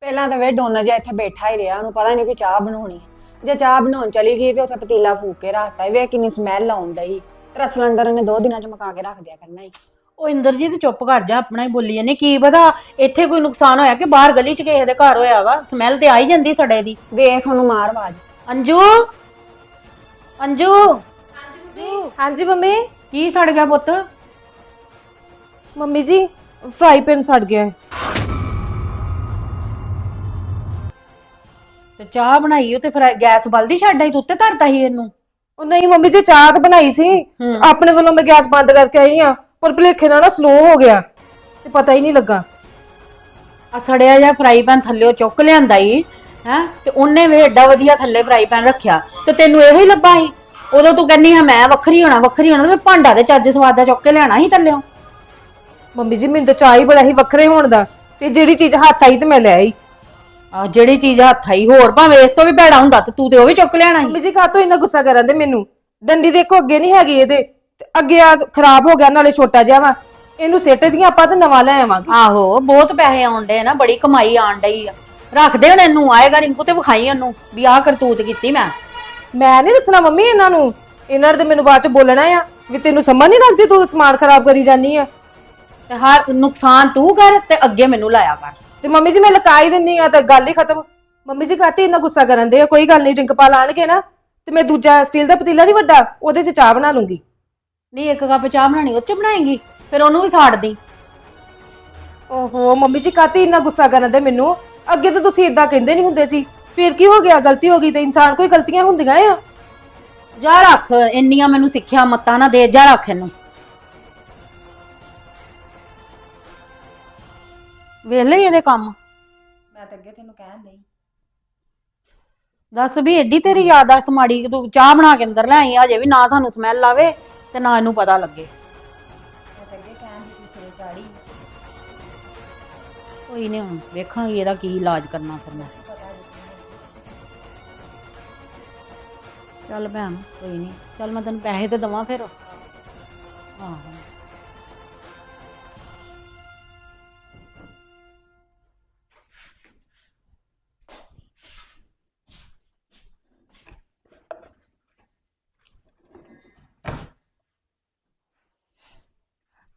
Speaker 2: ਪਹਿਲਾਂ ਤਾਂ ਵੇ ਡੋਨਾ ਜਿਹਾ ਇੱਥੇ ਬੈਠਾ ਹੀ ਰਿਹਾ ਉਹਨੂੰ ਪਤਾ ਨਹੀਂ ਕਿ ਚਾਹ ਬਣਾਉਣੀ ਹੈ। ਜੇ ਚਾਹ ਬਣਾਉਣ ਚਲੀ ਗਈ ਤੇ ਉੱਥੇ ਪਤੀਲਾ ਫੂਕ ਕੇ ਰੱਖਤਾ ਵੇ ਕਿੰਨੀ ਸਮੈਲ ਆਉਂਦਾ ਹੀ ਤੇਰਾ ਸਿਲੰਡਰ ਇਹਨੇ ਦੋ ਦਿਨਾਂ ਚ ਮੁਕਾ ਕੇ ਰੱਖ ਦਿਆ ਕਰਨਾ ਹੀ
Speaker 6: ਉਹ ਇੰਦਰਜੀਤ ਚੁੱਪ ਕਰ ਜਾ ਆਪਣਾ ਹੀ ਬੋਲੀ ਜਾਂਦੀ ਕੀ ਪਤਾ ਇੱਥੇ ਕੋਈ ਨੁਕਸਾਨ ਹੋਇਆ ਕਿ ਬਾਹਰ ਗਲੀ 'ਚ ਕਿਸੇ ਦੇ ਘਰ ਹੋਇਆ ਵਾ। ਸਮੈਲ ਤੇ ਆ ਹੀ ਜਾਂਦੀ ਸੜੇ ਦੀ।
Speaker 2: ਵੇਖ ਉਹਨੂੰ ਮਾਰ ਆਵਾਜ਼।
Speaker 6: ਅੰਜੂ! ਅੰਜੂ!
Speaker 3: ਹਾਂਜੀ ਮੰਮੀ।
Speaker 6: ਕੀ ਸੜ ਗਿਆ ਪੁੱਤ?
Speaker 3: ਮੰਮੀ ਜੀ ਫਰਾਈ ਪੈਨ ਸੜ ਗਿਆ। ਹੈ
Speaker 6: ਤੇ ਚਾਹ ਬਣਾਈ ਉਹ ਤੇ ਫਿਰ ਗੈਸ ਬਲਦੀ ਛੱਡ ਆਈ ਤੂੰ ਉੱਤੇ ਧਰਤਾ ਸੀ ਇਹਨੂੰ?
Speaker 3: ਉਹ ਨਹੀਂ ਮੰਮੀ ਜੀ ਚਾਹ ਤਾਂ ਬਣਾਈ ਸੀ।
Speaker 6: ਹੂੰ।
Speaker 3: ਆਪਣੇ ਵੱਲੋਂ ਮੈਂ ਗੈਸ ਬੰਦ ਕਰਕੇ ਆਈ ਆ ਪਰ ਭਲੇਖੇ ਨਾਲ ਨਾ ਸਲੋ ਹੋ ਗਿਆ। ਤੇ ਪਤਾ ਹੀ ਨਹੀਂ ਲੱਗਾ।
Speaker 6: ਆ ਸੜਿਆ ਜਿਹਾ ਫਰਾਈ ਪੈਨ ਥੱਲੇੋਂ ਚੁੱਕ ਲਿਆਂਦਾ ਈ ਹੈ? ਤੇ ਉਹਨੇ ਵੀ ਏਡਾ ਵਧੀਆ ਥੱਲੇ ਫਰਾਈ ਪੈਨ ਰੱਖਿਆ। ਤੇ ਤੈਨੂੰ ਇਹੋ ਹੀ ਲੱਭਾ ਸੀ? ਉਦੋਂ ਤੂੰ ਕਹਿੰਨੀ ਆ ਮੈਂ ਵੱਖਰੀ ਹੋਣਾ ਵੱਖਰੀ ਹੋਣਾ ਤੇ ਮੈਂ ਭਾਂਡਾ ਦੇ ਚੱਜ ਸਵਾਦ ਦਾ ਚੁੱਕ ਕੇ ਲਿਆਣਾ ਸੀ ਥੱਲੇੋਂ
Speaker 3: ਮੰਮੀ ਜੀ ਮੈਨੂੰ ਤਾਂ ਚਾਹ ਹੀ ਬੜਾ ਹੀ ਵੱਖਰੇ ਹੋਣ ਦਾ। ਤੇ ਜਿਹੜੀ ਚੀਜ਼ ਹੱਥ ਆਈ ਤੇ ਮੈਂ ਲੈ ਆਈ।
Speaker 6: ਆ ਜਿਹੜੀ ਚੀਜ਼ ਹੱਥ ਆਈ ਹੋਰ ਭਾਵੇਂ ਇਸ ਤੋਂ ਵੀ ਭੈੜਾ ਹੁੰਦਾ ਤੇ ਤੂੰ ਤੇ ਉਹ ਵੀ ਚੁੱਕ ਲਿਆਣਾ ਸੀ
Speaker 3: ਮੰਮੀ ਜੀ ਇੰਨਾ ਗੁੱਸਾ ਕਰਨ ਦੇ ਮੈਨੂੰ? ਡੰਡੀ ਦੇਖੋ ਅੱਗੇ ਨਹੀਂ ਹੈਗੀ ਇਹਦੇ। ਤੇ ਅੱਗੇ ਆ ਖਰਾਬ ਹੋ ਗਿਆ ਨਾਲੇ ਛੋਟਾ ਜਿਹਾ ਵਾ। ਇਹਨੂੰ ਸਿੱਟ ਦੀਆਂ ਆਪਾਂ ਤੇ ਨਵਾਂ ਲੈ ਆਵਾਂਗੇ।
Speaker 6: ਆਹੋ ਬਹੁਤ ਪੈਸੇ ਆਉਣ ਡੇ ਨਾ ਬੜੀ ਕਮਾਈ ਆਣ ਡਈ ਆ। ਰੱਖਦੇ ਹੁਣ ਇਹਨੂੰ ਆਏਗਾ ਰਿੰਕੂ ਤੇ ਵਿਖਾਈ ਉਹਨੂੰ ਵੀ ਆਹ ਕਰਤੂਤ ਕੀਤੀ ਮੈਂ।
Speaker 3: ਮੈਂ ਨਹੀਂ ਦੱਸਣਾ ਮੰਮੀ ਇਹਨਾਂ ਨੂੰ। ਇਹਨਾਂ ਦੇ ਮੈਨੂੰ ਬਾਅਦ ਚ ਬੋਲਣਾ ਆ ਵੀ ਤੈਨੂੰ ਸਮਝ ਨਹੀਂ ਲੱਗਦੀ ਤੂੰ ਸਮਾਨ ਖਰਾਬ ਕਰੀ ਜਾਨੀ ਆ।
Speaker 6: ਤੇ ਹਰ ਨੁਕਸਾਨ ਤੂੰ ਕਰ ਤੇ ਅੱਗੇ ਮੈਨੂੰ ਲਾਇਆ ਕਰ।
Speaker 3: ਤੇ ਮੰਮੀ ਜੀ ਮੈਂ ਲਕਾਈ ਦਿੰਨੀ ਆ ਤਾਂ ਗੱਲ ਹੀ ਖਤਮ। ਮੰਮੀ ਜੀ ਕਾਤੀ ਇੰਨਾ ਗੁੱਸਾ ਕਰਨ ਦੇ ਆ ਕੋਈ ਗੱਲ ਨਹੀਂ ਰਿੰਕ ਪਾ ਲਾਣਗੇ ਨਾ। ਤੇ ਮੈਂ ਦੂਜਾ ਸਟੀਲ ਦਾ ਪਤੀਲਾ ਨਹੀਂ ਵੱਡਾ ਉਹਦੇ 'ਚ ਚਾਹ ਬਣਾ ਲੂੰਗੀ।
Speaker 6: ਨਹੀਂ ਇੱਕ ਕੱਪ ਚਾਹ ਬਣਾਣੀ ਉਹ ਚ ਬਣਾਏਗੀ ਫਿਰ ਉਹਨੂੰ ਵੀ ਸਾੜ ਦੀ
Speaker 3: ਓਹੋ ਮੰਮੀ ਜੀ ਕਾਤੀ ਇੰਨਾ ਗੁੱਸਾ ਕਰਨ ਦੇ ਮੈਨੂੰ। ਅੱਗੇ ਤਾਂ ਤੁਸੀਂ ਇਦਾਂ ਕਹਿੰਦੇ ਨਹੀਂ ਹੁੰਦੇ ਸੀ। ਫਿਰ ਕੀ ਹੋ ਗਿਆ ਗਲਤੀ ਹੋ ਗਈ ਤੇ ਇਨਸਾਨ ਕੋਈ ਗਲਤੀਆਂ ਹੁੰਦੀਆਂ ਆ?
Speaker 6: ਜਾ ਰੱਖ ਇੰਨੀਆਂ ਮੈਨੂੰ ਸਿੱਖਿਆ ਮੱਤਾਂ ਨਾ ਦੇ ਜਾ ਰੱਖ ਇਹਨੂੰ। ਵੇਲੇ ਇਹਦੇ ਕੰਮ।
Speaker 2: ਮੈਂ ਤਾਂ ਅੱਗੇ ਤੈਨੂੰ ਕਹਿਣ ਨਹੀਂ
Speaker 6: ਦੱਸ ਵੀ ਏਡੀ ਤੇਰੀ ਯਾਦਾਸ਼ਤ ਮਾੜੀ ਕਿ ਤੂੰ ਚਾਹ ਬਣਾ ਕੇ ਅੰਦਰ ਲੈ ਆਈ ਹਜੇ ਵੀ ਨਾ ਸਾਨੂੰ ਸਮੈਲ ਆਵੇ ਤੇ ਨਾ ਇਹਨੂੰ ਪਤਾ ਲੱਗੇ।
Speaker 2: ਮੈਂ ਤਾਂ ਅੱਗੇ ਕਹਿਣ ਦੀ ਤੂੰ ਚਾੜੀ
Speaker 6: ਕੋਈ ਨਹੀਂ ਹੁਣ ਵੇਖਾਂਗੇ ਇਹਦਾ ਕੀ ਇਲਾਜ ਕਰਨਾ ਫਿਰ ਮੈਂ। ਚੱਲ ਭੈਣ ਕੋਈ ਨਹੀਂ ਚੱਲ ਮੈਂ ਤੈਨੂੰ ਪੈਸੇ ਤੇ ਦਵਾਂ ਫਿਰ। ਆਹੋ।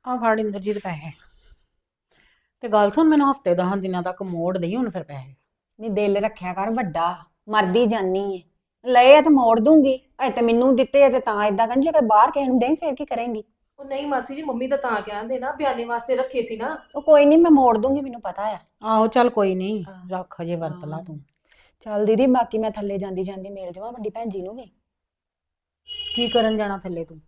Speaker 6: ਆ ਫੜ ਇੰਦਰਜੀਤ ਪੈਸੇ। ਤੇ ਗੱਲ ਸੁਣ ਮੈਨੂੰ ਹਫ਼ਤੇ ਦਹਾਂ ਦਿਨਾਂ ਤੱਕ ਮੋੜ ਦੇਈ ਹੁਣ ਫਿਰ ਪੈਸੇ।
Speaker 2: ਨਹੀਂ ਦਿਲ ਰੱਖਿਆ ਕਰ ਵੱਡਾ ਮਰਦੀ ਜਾਨੀ ਏ। ਲਏ ਆ ਤੇ ਮੋੜ ਦੂੰਗੀ ਅਜੇ ਤੇ ਮੈਨੂੰ ਦਿੱਤੇ ਆ ਤੇ ਤਾਂ ਇਦਾਂ ਕਰਨ ਜੇ ਕੋਈ ਬਾਹਰ ਨੂੰ ਦੇਂ ਫੇਰ ਕੀ ਕਰੇਂਗੀ?
Speaker 3: ਉਹ ਨਹੀਂ ਮਾਸੀ ਜੀ ਮੰਮੀ ਤਾਂ ਤਾਂ ਕਹਿੰਦੇ ਨਾ ਬਿਆਨੇ ਵਾਸਤੇ ਰੱਖੇ ਸੀ ਨਾ।
Speaker 2: ਉਹ ਕੋਈ ਨਹੀਂ ਮੈਂ ਮੋੜ ਦੂੰਗੀ ਮੈਨੂੰ ਪਤਾ ਆ।
Speaker 6: ਆਹੋ ਚੱਲ ਕੋਈ ਨਹੀਂ। ਰੱਖ ਜੇ ਵਰਤ ਲਾ ਤੂੰ।
Speaker 2: ਚੱਲ ਦੀਦੀ ਬਾਕੀ ਮੈਂ ਥੱਲੇ ਜਾਂਦੀ ਜਾਂਦੀ ਮਿਲ ਜਾਵਾਂ ਵੱਡੀ ਭੈਣ ਜੀ ਨੂੰ ਵੀ।
Speaker 6: ਕੀ ਕਰਨ ਜਾਣਾ ਥੱਲੇ ਤੂੰ?